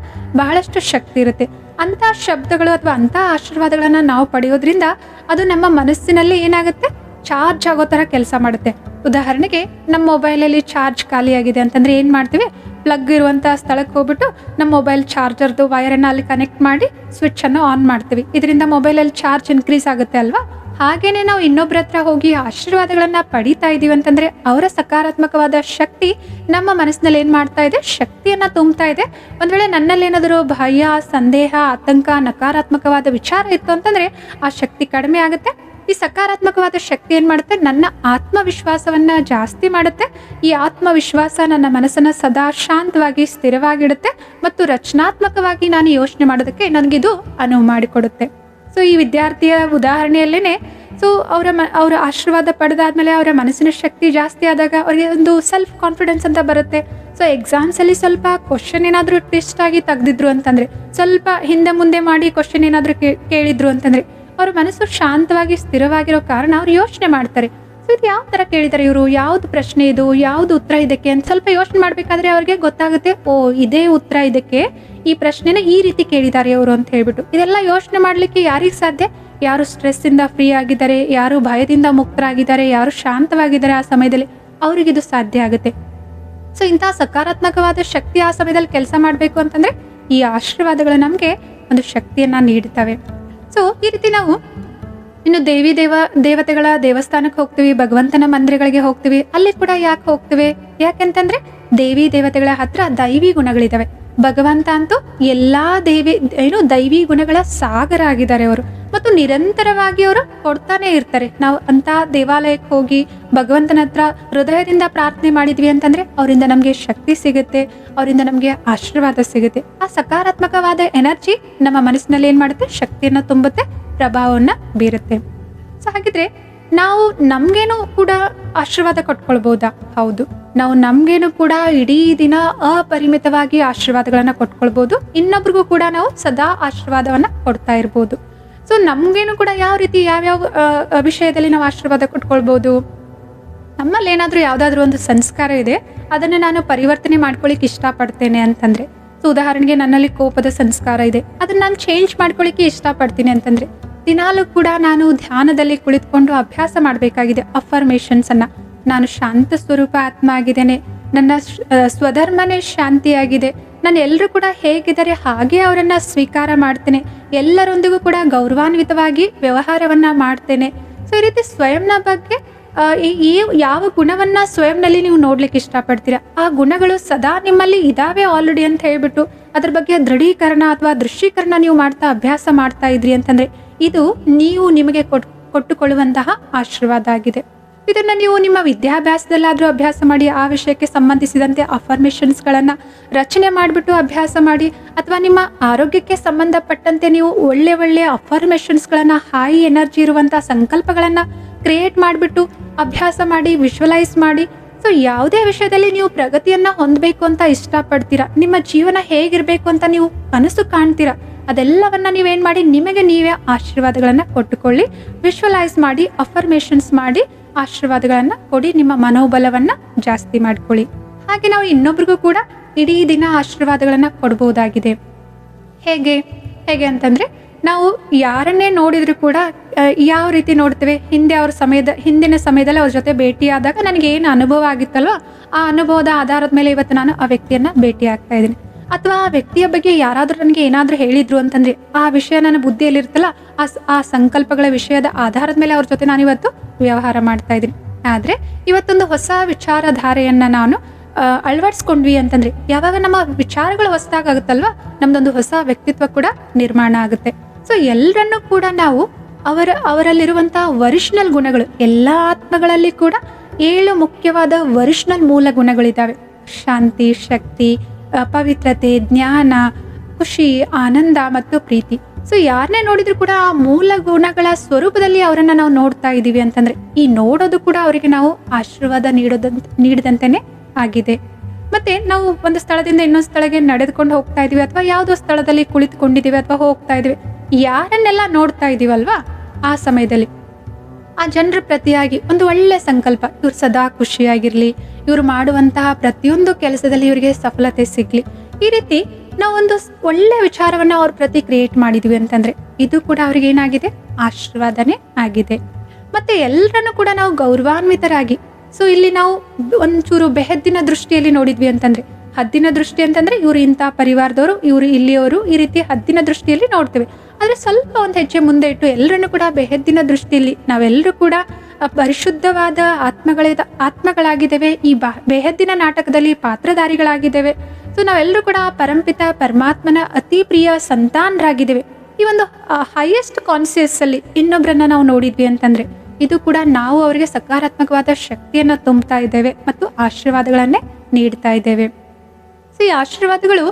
ಬಹಳಷ್ಟು ಶಕ್ತಿ ಇರುತ್ತೆ. ಅಂತಹ ಶಬ್ದಗಳು ಅಥವಾ ಅಂಥ ಆಶೀರ್ವಾದಗಳನ್ನು ನಾವು ಪಡೆಯೋದ್ರಿಂದ ಅದು ನಮ್ಮ ಮನಸ್ಸಿನಲ್ಲಿ ಏನಾಗುತ್ತೆ? ಚಾರ್ಜ್ ಆಗೋ ಥರ ಕೆಲಸ ಮಾಡುತ್ತೆ. ಉದಾಹರಣೆಗೆ ನಮ್ಮ ಮೊಬೈಲಲ್ಲಿ ಚಾರ್ಜ್ ಖಾಲಿಯಾಗಿದೆ ಅಂತಂದ್ರೆ ಏನು ಮಾಡ್ತೀವಿ? ಪ್ಲಗ್ ಇರುವಂಥ ಸ್ಥಳಕ್ಕೆ ಹೋಗ್ಬಿಟ್ಟು ನಮ್ಮ ಮೊಬೈಲ್ ಚಾರ್ಜರ್ದು ವೈರನ್ನು ಅಲ್ಲಿ ಕನೆಕ್ಟ್ ಮಾಡಿ ಸ್ವಿಚ್ಚನ್ನು ಆನ್ ಮಾಡ್ತೀವಿ. ಇದರಿಂದ ಮೊಬೈಲಲ್ಲಿ ಚಾರ್ಜ್ ಇನ್ಕ್ರೀಸ್ ಆಗುತ್ತೆ ಅಲ್ವಾ? ಹಾಗೇನೆ ನಾವು ಇನ್ನೊಬ್ಬರ ಹತ್ರ ಹೋಗಿ ಆಶೀರ್ವಾದಗಳನ್ನ ಪಡಿತಾ ಇದೀವಿ ಅಂತಂದ್ರೆ ಅವರ ಸಕಾರಾತ್ಮಕವಾದ ಶಕ್ತಿ ನಮ್ಮ ಮನಸ್ಸಿನಲ್ಲಿ ಏನು ಮಾಡ್ತಾ ಇದೆ? ಶಕ್ತಿಯನ್ನ ತುಂಬ್ತಾ ಇದೆ. ಒಂದ್ ವೇಳೆ ನನ್ನಲ್ಲಿ ಏನಾದರೂ ಭಯ, ಸಂದೇಹ, ಆತಂಕ, ನಕಾರಾತ್ಮಕವಾದ ವಿಚಾರ ಇತ್ತು ಅಂತಂದ್ರೆ ಆ ಶಕ್ತಿ ಕಡಿಮೆ ಆಗುತ್ತೆ. ಈ ಸಕಾರಾತ್ಮಕವಾದ ಶಕ್ತಿ ಏನು ಮಾಡುತ್ತೆ? ನನ್ನ ಆತ್ಮವಿಶ್ವಾಸವನ್ನ ಜಾಸ್ತಿ ಮಾಡುತ್ತೆ. ಈ ಆತ್ಮವಿಶ್ವಾಸ ನನ್ನ ಮನಸ್ಸನ್ನು ಸದಾ ಶಾಂತವಾಗಿ, ಸ್ಥಿರವಾಗಿಡುತ್ತೆ. ಮತ್ತು ರಚನಾತ್ಮಕವಾಗಿ ನಾನು ಯೋಚನೆ ಮಾಡೋದಕ್ಕೆ ನನಗಿದು ಅನುವು ಮಾಡಿಕೊಡುತ್ತೆ. ಸೊ ಈ ವಿದ್ಯಾರ್ಥಿಯ ಉದಾಹರಣೆಯಲ್ಲೇ ಸೊ ಅವರ ಮ, ಅವರ ಆಶೀರ್ವಾದ ಪಡೆದಾದ್ಮೇಲೆ ಅವರ ಮನಸ್ಸಿನ ಶಕ್ತಿ ಜಾಸ್ತಿ ಆದಾಗ ಅವರಿಗೆ ಒಂದು ಸೆಲ್ಫ್ ಕಾನ್ಫಿಡೆನ್ಸ್ ಅಂತ ಬರುತ್ತೆ. ಸೊ ಎಕ್ಸಾಮ್ಸಲ್ಲಿ ಸ್ವಲ್ಪ ಕ್ವಶನ್ ಏನಾದರೂ ಟ್ವಿಸ್ಟ್ ಆಗಿ ತೆಗೆದಿದ್ರು ಅಂತಂದರೆ, ಸ್ವಲ್ಪ ಹಿಂದೆ ಮುಂದೆ ಮಾಡಿ ಕ್ವಶನ್ ಏನಾದರೂ ಕೇಳಿದ್ರು ಅಂತಂದರೆ, ಅವ್ರ ಮನಸ್ಸು ಶಾಂತವಾಗಿ ಸ್ಥಿರವಾಗಿರೋ ಕಾರಣ ಅವ್ರು ಯೋಚನೆ ಮಾಡ್ತಾರೆ. ಸೊ ಇದು ಯಾವ ಥರ ಕೇಳಿದ್ದಾರೆ ಇವರು? ಯಾವ್ದು ಪ್ರಶ್ನೆ ಇದು? ಯಾವ್ದು ಉತ್ತರ ಇದಕ್ಕೆ? ಅಂತ ಸ್ವಲ್ಪ ಯೋಚನೆ ಮಾಡಬೇಕಾದ್ರೆ ಅವ್ರಿಗೆ ಗೊತ್ತಾಗುತ್ತೆ, ಓ, ಇದೇ ಉತ್ತರ ಇದಕ್ಕೆ. ಈ ಪ್ರಶ್ನೆನ ಈ ರೀತಿ ಕೇಳಿದ್ದಾರೆ ಅವರು ಅಂತ ಹೇಳ್ಬಿಟ್ಟು. ಇದೆಲ್ಲ ಯೋಚನೆ ಮಾಡಲಿಕ್ಕೆ ಯಾರಿಗೆ ಸಾಧ್ಯ? ಯಾರು ಸ್ಟ್ರೆಸ್ಸಿಂದ ಫ್ರೀ ಆಗಿದ್ದಾರೆ, ಯಾರು ಭಯದಿಂದ ಮುಕ್ತರಾಗಿದ್ದಾರೆ, ಯಾರು ಶಾಂತವಾಗಿದ್ದಾರೆ ಆ ಸಮಯದಲ್ಲಿ ಅವ್ರಿಗಿದು ಸಾಧ್ಯ ಆಗುತ್ತೆ. ಸೊ ಇಂತಹ ಸಕಾರಾತ್ಮಕವಾದ ಶಕ್ತಿ ಆ ಸಮಯದಲ್ಲಿ ಕೆಲಸ ಮಾಡಬೇಕು ಅಂತಂದ್ರೆ ಈ ಆಶೀರ್ವಾದಗಳು ನಮಗೆ ಒಂದು ಶಕ್ತಿಯನ್ನ ನೀಡುತ್ತವೆ ಸೊ ಈ ರೀತಿ ನಾವು ಇನ್ನು ದೇವಿ ದೇವ, ದೇವತೆಗಳ ದೇವಸ್ಥಾನಕ್ಕೆ ಹೋಗ್ತೀವಿ, ಭಗವಂತನ ಮಂದಿರಗಳಿಗೆ ಹೋಗ್ತೀವಿ, ಅಲ್ಲಿ ಕೂಡ ಯಾಕೆ ಹೋಗ್ತೀವಿ? ಯಾಕೆಂತಂದ್ರೆ ದೇವಿ ದೇವತೆಗಳ ಹತ್ರ ದೈವಿ ಗುಣಗಳಿದಾವೆ. ಭಗವಂತ ಅಂತೂ ಎಲ್ಲ ದೇವಿ, ಏನು ದೈವಿ ಗುಣಗಳ ಸಾಗರ ಆಗಿದ್ದಾರೆ ಅವರು. ಮತ್ತು ನಿರಂತರವಾಗಿ ಅವರು ಕೊಡ್ತಾನೆ ಇರ್ತಾರೆ. ನಾವು ಅಂತ ದೇವಾಲಯಕ್ಕೆ ಹೋಗಿ ಭಗವಂತನ ಹತ್ರ ಹೃದಯದಿಂದ ಪ್ರಾರ್ಥನೆ ಮಾಡಿದ್ವಿ ಅಂತಂದ್ರೆ ಅವರಿಂದ ನಮಗೆ ಶಕ್ತಿ ಸಿಗುತ್ತೆ, ಅವರಿಂದ ನಮಗೆ ಆಶೀರ್ವಾದ ಸಿಗುತ್ತೆ. ಆ ಸಕಾರಾತ್ಮಕವಾದ ಎನರ್ಜಿ ನಮ್ಮ ಮನಸ್ಸಿನಲ್ಲಿ ಏನ್ ಮಾಡುತ್ತೆ? ಶಕ್ತಿಯನ್ನು ತುಂಬುತ್ತೆ, ಪ್ರಭಾವವನ್ನ ಬೀರುತ್ತೆ. ಸೊ ಹಾಗಿದ್ರೆ ನಾವು ನಮಗೇನು ಕೂಡ ಆಶೀರ್ವಾದ ಕೊಟ್ಕೊಳ್ಬೋದಾ? ಹೌದು. ನಾವು ನಮಗೇನು ಕೂಡ ಇಡೀ ದಿನ ಅಪರಿಮಿತವಾಗಿ ಆಶೀರ್ವಾದಗಳನ್ನು ಕೊಟ್ಕೊಳ್ಬೋದು. ಇನ್ನೊಬ್ರಿಗೂ ಕೂಡ ನಾವು ಸದಾ ಆಶೀರ್ವಾದವನ್ನು ಕೊಡ್ತಾ ಇರ್ಬೋದು. ಸೊ ನಮಗೇನು ಕೂಡ ಯಾವ ರೀತಿ ಯಾವ್ಯಾವ ವಿಷಯದಲ್ಲಿ ನಾವು ಆಶೀರ್ವಾದ ಕೊಟ್ಕೊಳ್ಬೋದು? ನಮ್ಮಲ್ಲಿ ಏನಾದರೂ ಯಾವುದಾದ್ರೂ ಒಂದು ಸಂಸ್ಕಾರ ಇದೆ, ಅದನ್ನು ನಾನು ಪರಿವರ್ತನೆ ಮಾಡ್ಕೊಳ್ಳಿಕ್ಕೆ ಇಷ್ಟಪಡ್ತೇನೆ ಅಂತಂದ್ರೆ. ಸೊ ಉದಾಹರಣೆಗೆ ನನ್ನಲ್ಲಿ ಕೋಪದ ಸಂಸ್ಕಾರ ಇದೆ, ಅದನ್ನ ನಾನು ಚೇಂಜ್ ಮಾಡ್ಕೊಳ್ಳಿಕ್ಕೆ ಇಷ್ಟಪಡ್ತೀನಿ ಅಂತಂದ್ರೆ. ದಿನಾಲೂ ಕೂಡ ನಾನು ಧ್ಯಾನದಲ್ಲಿ ಕುಳಿತುಕೊಂಡು ಅಭ್ಯಾಸ ಮಾಡಬೇಕಾಗಿದೆ ಅಫರ್ಮೇಷನ್ಸ್ ಅನ್ನ. ನಾನು ಶಾಂತ ಸ್ವರೂಪ ಆತ್ಮ ಆಗಿದ್ದೇನೆ ನನ್ನ ಸ್ವಧರ್ಮನೇ ಶಾಂತಿಯಾಗಿದೆ. ನಾನು ಎಲ್ಲರೂ ಕೂಡ ಹೇಗಿದ್ದಾರೆ ಹಾಗೆ ಅವರನ್ನು ಸ್ವೀಕಾರ ಮಾಡ್ತೇನೆ. ಎಲ್ಲರೊಂದಿಗೂ ಕೂಡ ಗೌರವಾನ್ವಿತವಾಗಿ ವ್ಯವಹಾರವನ್ನು ಮಾಡ್ತೇನೆ. ಸೊ ಈ ರೀತಿ ಸ್ವಯಂನ ಬಗ್ಗೆ ಈ ಯಾವ ಗುಣವನ್ನ ಸ್ವಯಂನಲ್ಲಿ ನೀವು ನೋಡ್ಲಿಕ್ಕೆ ಇಷ್ಟಪಡ್ತೀರಾ? ಆ ಗುಣಗಳು ಸದಾ ನಿಮ್ಮಲ್ಲಿ ಇದಾವೆ ಆಲ್ರೆಡಿ ಅಂತ ಹೇಳ್ಬಿಟ್ಟು ಅದ್ರ ಬಗ್ಗೆ ದೃಢೀಕರಣ ಅಥವಾ ದೃಶ್ಯೀಕರಣ ನೀವು ಮಾಡ್ತಾ ಅಭ್ಯಾಸ ಮಾಡ್ತಾ ಇದ್ರಿ ಅಂತಂದ್ರೆ ಇದು ನೀವು ನಿಮಗೆ ಕೊಟ್, ಕೊಟ್ಟುಕೊಳ್ಳುವಂತಹ ಆಶೀರ್ವಾದ ಆಗಿದೆ. ಇದನ್ನು ನೀವು ನಿಮ್ಮ ವಿದ್ಯಾಭ್ಯಾಸದಲ್ಲಾದರೂ ಅಭ್ಯಾಸ ಮಾಡಿ, ಆ ವಿಷಯಕ್ಕೆ ಸಂಬಂಧಿಸಿದಂತೆ ಅಫರ್ಮೇಷನ್ಸ್ಗಳನ್ನು ರಚನೆ ಮಾಡಿಬಿಟ್ಟು ಅಭ್ಯಾಸ ಮಾಡಿ, ಅಥವಾ ನಿಮ್ಮ ಆರೋಗ್ಯಕ್ಕೆ ಸಂಬಂಧಪಟ್ಟಂತೆ ನೀವು ಒಳ್ಳೆ ಒಳ್ಳೆಯ ಅಫರ್ಮೇಷನ್ಸ್ಗಳನ್ನು ಹೈ ಎನರ್ಜಿ ಇರುವಂಥ ಸಂಕಲ್ಪಗಳನ್ನು ಕ್ರಿಯೇಟ್ ಮಾಡಿಬಿಟ್ಟು ಅಭ್ಯಾಸ ಮಾಡಿ ವಿಶ್ವಲೈಸ್ ಮಾಡಿ, ಸೊ ಯಾವುದೇ ವಿಷಯದಲ್ಲಿ ನೀವು ಪ್ರಗತಿಯನ್ನು ಹೊಂದಬೇಕು ಅಂತ ಇಷ್ಟಪಡ್ತೀರಾ? ನಿಮ್ಮ ಜೀವನ ಹೇಗಿರಬೇಕು ಅಂತ ನೀವು ಕನಸು ಕಾಣ್ತೀರಾ? ಅದೆಲ್ಲವನ್ನ ನೀವೇನು ಮಾಡಿ, ನಿಮಗೆ ನೀವೇ ಆಶೀರ್ವಾದಗಳನ್ನು ಕೊಟ್ಟುಕೊಳ್ಳಿ ವಿಶ್ವಲೈಸ್ ಮಾಡಿ ಅಫರ್ಮೇಷನ್ಸ್ ಮಾಡಿ, ಆಶೀರ್ವಾದಗಳನ್ನು ಕೊಡಿ, ನಿಮ್ಮ ಮನೋಬಲವನ್ನು ಜಾಸ್ತಿ ಮಾಡಿಕೊಳ್ಳಿ. ಹಾಗೆ ನಾವು ಇನ್ನೊಬ್ರಿಗೂ ಕೂಡ ಇಡೀ ದಿನ ಆಶೀರ್ವಾದಗಳನ್ನು ಕೊಡ್ಬೋದಾಗಿದೆ. ಹೇಗೆ? ಹೇಗೆ ಅಂತಂದರೆ, ನಾವು ಯಾರನ್ನೇ ನೋಡಿದರೂ ಕೂಡ ಯಾವ ರೀತಿ ನೋಡ್ತೇವೆ, ಹಿಂದೆ ಅವ್ರ ಸಮಯದ, ಹಿಂದಿನ ಸಮಯದಲ್ಲಿ ಅವ್ರ ಜೊತೆ ಭೇಟಿಯಾದಾಗ ನನಗೆ ಏನು ಅನುಭವ ಆಗಿತ್ತಲ್ವ? ಆ ಅನುಭವದ ಆಧಾರದ ಮೇಲೆ ಇವತ್ತು ನಾನು ಆ ವ್ಯಕ್ತಿಯನ್ನು ಭೇಟಿ ಆಗ್ತಾ ಇದ್ದೀನಿ. ಅಥವಾ ಆ ವ್ಯಕ್ತಿಯ ಬಗ್ಗೆ ಯಾರಾದರೂ ನನಗೆ ಏನಾದರೂ ಹೇಳಿದ್ರು ಅಂತಂದ್ರೆ ಆ ವಿಷಯ ನನ್ನ ಬುದ್ಧಿಯಲ್ಲಿರುತ್ತಲ್ಲ, ಆ ಆ ಸಂಕಲ್ಪಗಳ ವಿಷಯದ ಆಧಾರದ ಮೇಲೆ ಅವ್ರ ಜೊತೆ ನಾನು ಇವತ್ತು ವ್ಯವಹಾರ ಮಾಡ್ತಾ ಇದ್ದೀನಿ. ಆದ್ರೆ ಇವತ್ತೊಂದು ಹೊಸ ವಿಚಾರಧಾರೆಯನ್ನು ನಾನು ಅಳವಡಿಸ್ಕೊಂಡ್ವಿ ಅಂತಂದ್ರೆ ಯಾವಾಗ ನಮ್ಮ ವಿಚಾರಗಳು ಹೊಸದಾಗುತ್ತಲ್ವಾ ನಮ್ದೊಂದು ಹೊಸ ವ್ಯಕ್ತಿತ್ವ ಕೂಡ ನಿರ್ಮಾಣ ಆಗುತ್ತೆ. ಸೊ ಎಲ್ಲರನ್ನೂ ಕೂಡ ನಾವು ಅವರ ಅವರಲ್ಲಿರುವಂತಹ ವರಿಷ್ಣಲ್ ಗುಣಗಳು, ಎಲ್ಲ ಆತ್ಮಗಳಲ್ಲಿ ಕೂಡ ಏಳು ಮುಖ್ಯವಾದ ವರಿಷ್ಣಲ್ ಮೂಲ ಗುಣಗಳಿದ್ದಾವೆ. ಶಾಂತಿ, ಶಕ್ತಿ ಪವಿತ್ರತೆ ಜ್ಞಾನ, ಖುಷಿ, ಆನಂದ ಮತ್ತು ಪ್ರೀತಿ. ಸೊ ಯಾರನ್ನೇ ನೋಡಿದ್ರು ಕೂಡ ಆ ಮೂಲ ಗುಣಗಳ ಸ್ವರೂಪದಲ್ಲಿ ಅವರನ್ನ ನಾವು ನೋಡ್ತಾ ಇದ್ದೀವಿ ಅಂತಂದ್ರೆ, ಈ ನೋಡೋದು ಕೂಡ ಅವರಿಗೆ ನಾವು ಆಶೀರ್ವಾದ ನೀಡೋದಂತ, ನೀಡಿದಂತೆನೆ ಆಗಿದೆ. ಮತ್ತೆ ನಾವು ಒಂದು ಸ್ಥಳದಿಂದ ಇನ್ನೊಂದು ಸ್ಥಳಕ್ಕೆ ನಡೆದುಕೊಂಡು ಹೋಗ್ತಾ ಇದೀವಿ ಅಥವಾ ಯಾವುದೋ ಸ್ಥಳದಲ್ಲಿ ಕುಳಿತುಕೊಂಡಿದೀವಿ ಅಥವಾ ಹೋಗ್ತಾ ಇದೀವಿ ಯಾರನ್ನೆಲ್ಲ ನೋಡ್ತಾ ಇದೀವಲ್ವಾ ಆ ಸಮಯದಲ್ಲಿ. ಆ ಜನರ ಪ್ರತಿಯಾಗಿ ಒಂದು ಒಳ್ಳೆ ಸಂಕಲ್ಪ. ಇವ್ರು ಸದಾ ಖುಷಿಯಾಗಿರ್ಲಿ, ಇವ್ರು ಮಾಡುವಂತಹ ಪ್ರತಿಯೊಂದು ಕೆಲಸದಲ್ಲಿ ಇವರಿಗೆ ಸಫಲತೆ ಸಿಗ್ಲಿ. ಈ ರೀತಿ ನಾವು ಒಂದು ಒಳ್ಳೆ ವಿಚಾರವನ್ನ ಅವ್ರ ಪ್ರತಿ ಕ್ರಿಯೇಟ್ ಮಾಡಿದ್ವಿ ಅಂತಂದ್ರೆ ಇದು ಕೂಡ ಅವ್ರಿಗೆ ಏನಾಗಿದೆ? ಆಶೀರ್ವಾದನೆ ಆಗಿದೆ. ಮತ್ತೆ ಎಲ್ಲರನ್ನು ಕೂಡ ನಾವು ಗೌರವಾನ್ವಿತರಾಗಿ ಸೊ ಇಲ್ಲಿ ನಾವು ಒಂಚೂರು ಬೆಹದ್ದಿನ ದೃಷ್ಟಿಯಲ್ಲಿ ನೋಡಿದ್ವಿ ಅಂತಂದ್ರೆ, ಹದ್ದಿನ ದೃಷ್ಟಿ ಅಂತಂದ್ರೆ ಇವರು ಇಂಥ ಪರಿವಾರದವರು, ಇವರು ಇಲ್ಲಿಯವರು ಈ ರೀತಿ ಹದ್ದಿನ ದೃಷ್ಟಿಯಲ್ಲಿ ನೋಡ್ತೇವೆ. ಆದ್ರೆ ಸ್ವಲ್ಪ ಒಂದು ಹೆಜ್ಜೆ ಮುಂದೆ ಇಟ್ಟು ಎಲ್ಲರನ್ನು ಕೂಡ ಬೆಹದ್ದಿನ ದೃಷ್ಟಿಯಲ್ಲಿ ನಾವೆಲ್ಲರೂ ಕೂಡ ಪರಿಶುದ್ಧವಾದ ಆತ್ಮಗಳ ಆತ್ಮಗಳಾಗಿದ್ದೇವೆ, ಈ ಬಾ ಬೆಹದ್ದಿನ ನಾಟಕದಲ್ಲಿ ಪಾತ್ರಧಾರಿಗಳಾಗಿದ್ದೇವೆ. ಸೊ ನಾವೆಲ್ಲರೂ ಕೂಡ ಪರಂಪಿತ ಪರಮಾತ್ಮನ ಅತಿ ಪ್ರಿಯ ಸಂತಾನರಾಗಿದ್ದೇವೆ. ಈ ಒಂದು ಹೈಯೆಸ್ಟ್ ಕಾನ್ಸಿಯಸ್ಸಲ್ಲಿ ಇನ್ನೊಬ್ಬರನ್ನ ನಾವು ನೋಡಿದ್ವಿ ಅಂತಂದ್ರೆ, ಇದು ಕೂಡ ನಾವು ಅವರಿಗೆ ಸಕಾರಾತ್ಮಕವಾದ ಶಕ್ತಿಯನ್ನು ತುಂಬುತ್ತಾ ಇದ್ದೇವೆ ಮತ್ತು ಆಶೀರ್ವಾದಗಳನ್ನೇ ನೀಡ್ತಾ ಇದ್ದೇವೆ. ಸೊ ಈ ಆಶೀರ್ವಾದಗಳು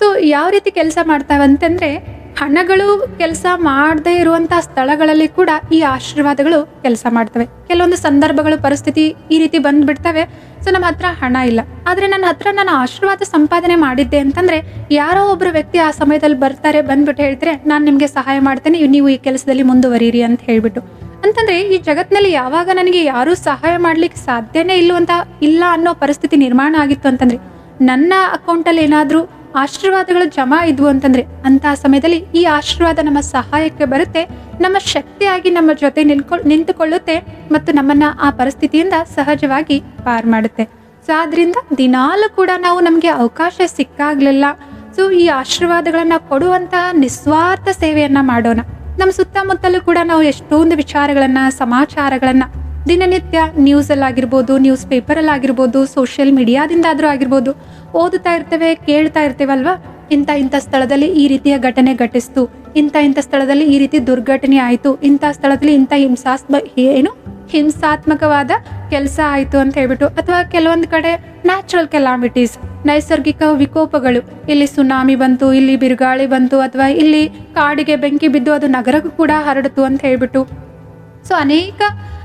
ಸೊ ಯಾವ ರೀತಿ ಕೆಲಸ ಮಾಡ್ತಾವೆ ಅಂತಂದ್ರೆ ಹಣಗಳು ಕೆಲಸ ಮಾಡದೇ ಇರುವಂಥ ಸ್ಥಳಗಳಲ್ಲಿ ಕೂಡ ಈ ಆಶೀರ್ವಾದಗಳು ಕೆಲಸ ಮಾಡ್ತವೆ. ಕೆಲವೊಂದು ಸಂದರ್ಭಗಳು, ಪರಿಸ್ಥಿತಿ ಈ ರೀತಿ ಬಂದ್ಬಿಡ್ತವೆ. ಸೊ, ನಮ್ಮ ಹತ್ರ ಹಣ ಇಲ್ಲ. ಆದರೆ ನನ್ನ ಹತ್ರ ನಾನು ಆಶೀರ್ವಾದ ಸಂಪಾದನೆ ಮಾಡಿದ್ದೆ ಅಂತಂದ್ರೆ ಯಾರೋ ಒಬ್ಬರು ವ್ಯಕ್ತಿ ಆ ಸಮಯದಲ್ಲಿ ಬರ್ತಾರೆ, ಬಂದ್ಬಿಟ್ಟು ಹೇಳ್ತಾರೆ, ನಾನು ನಿಮಗೆ ಸಹಾಯ ಮಾಡ್ತೇನೆ ನೀವು ಈ ಕೆಲಸದಲ್ಲಿ ಮುಂದುವರಿಯಿರಿ ಅಂತ ಹೇಳಿಬಿಟ್ಟು. ಅಂತಂದ್ರೆ ಈ ಜಗತ್ತಿನಲ್ಲಿ ಯಾವಾಗ ನನಗೆ ಯಾರೂ ಸಹಾಯ ಮಾಡ್ಲಿಕ್ಕೆ ಸಾಧ್ಯನೇ ಇಲ್ಲವಂತ ಇಲ್ಲ ಅನ್ನೋ ಪರಿಸ್ಥಿತಿ ನಿರ್ಮಾಣ ಆಗಿತ್ತು ಅಂತಂದ್ರೆ ನನ್ನ ಅಕೌಂಟಲ್ಲಿ ಏನಾದರೂ ಆಶೀರ್ವಾದಗಳು ಜಮಾ ಇದ್ವು ಅಂತಂದ್ರೆ ಅಂತಹ ಸಮಯದಲ್ಲಿ ಈ ಆಶೀರ್ವಾದ ನಮ್ಮ ಸಹಾಯಕ್ಕೆ ಬರುತ್ತೆ, ನಮ್ಮ ಶಕ್ತಿಯಾಗಿ ನಮ್ಮ ಜೊತೆ ನಿಲ್ಕೊ, ನಿಂತುಕೊಳ್ಳುತ್ತೆ ಮತ್ತು ನಮ್ಮನ್ನ ಆ ಪರಿಸ್ಥಿತಿಯಿಂದ ಸಹಜವಾಗಿ ಪಾರ್ ಮಾಡುತ್ತೆ. ಸೊ ಆದ್ರಿಂದ ದಿನಾಲು ಕೂಡ ನಾವು ನಮಗೆ ಅವಕಾಶ ಸಿಕ್ಕಾಗ್ಲಿಲ್ಲ. ಸೊ ಈ ಆಶೀರ್ವಾದಗಳನ್ನ ಕೊಡುವಂತಹ ನಿಸ್ವಾರ್ಥ ಸೇವೆಯನ್ನ ಮಾಡೋಣ. ನಮ್ಮ ಸುತ್ತಮುತ್ತಲೂ ಕೂಡ ನಾವು ಎಷ್ಟೊಂದು ವಿಚಾರಗಳನ್ನ, ಸಮಾಚಾರಗಳನ್ನ ದಿನನಿತ್ಯ ನ್ಯೂಸಲ್ಲಾಗಿರ್ಬೋದು ನ್ಯೂಸ್ ಪೇಪರಲ್ಲಾಗಿರ್ಬೋದು ಸೋಷಿಯಲ್ ಮೀಡಿಯಾದಿಂದಾದರೂ ಆಗಿರ್ಬೋದು, ಓದುತ್ತಾ ಇರ್ತೇವೆ, ಕೇಳ್ತಾ ಇರ್ತೇವಲ್ವಾ ಇಂಥ ಇಂಥ ಸ್ಥಳದಲ್ಲಿ ಈ ರೀತಿಯ ಘಟನೆ ಘಟಿಸ್ತು, ಇಂಥ ಇಂಥ ಸ್ಥಳದಲ್ಲಿ ಈ ರೀತಿ ದುರ್ಘಟನೆ ಆಯಿತು, ಇಂಥ ಸ್ಥಳದಲ್ಲಿ ಇಂಥ ಹಿಂಸಾತ್ಮ, ಏನು? ಹಿಂಸಾತ್ಮಕವಾದ ಕೆಲಸ ಆಯಿತು ಅಂತ ಹೇಳ್ಬಿಟ್ಟು, ಅಥವಾ ಕೆಲವೊಂದು ಕಡೆ ನ್ಯಾಚುರಲ್ ಕೆಲಾಮಿಟೀಸ್ ನೈಸರ್ಗಿಕ ವಿಕೋಪಗಳು. ಇಲ್ಲಿ ಸುನಾಮಿ ಬಂತು, ಇಲ್ಲಿ ಬಿರುಗಾಳಿ ಬಂತು, ಅಥವಾ ಇಲ್ಲಿ ಕಾಡಿಗೆ ಬೆಂಕಿ ಬಿದ್ದು ಅದು ನಗರಕ್ಕೂ ಕೂಡ ಹರಡಿತು ಅಂತ ಹೇಳ್ಬಿಟ್ಟು. ಸೊ ಅನೇಕ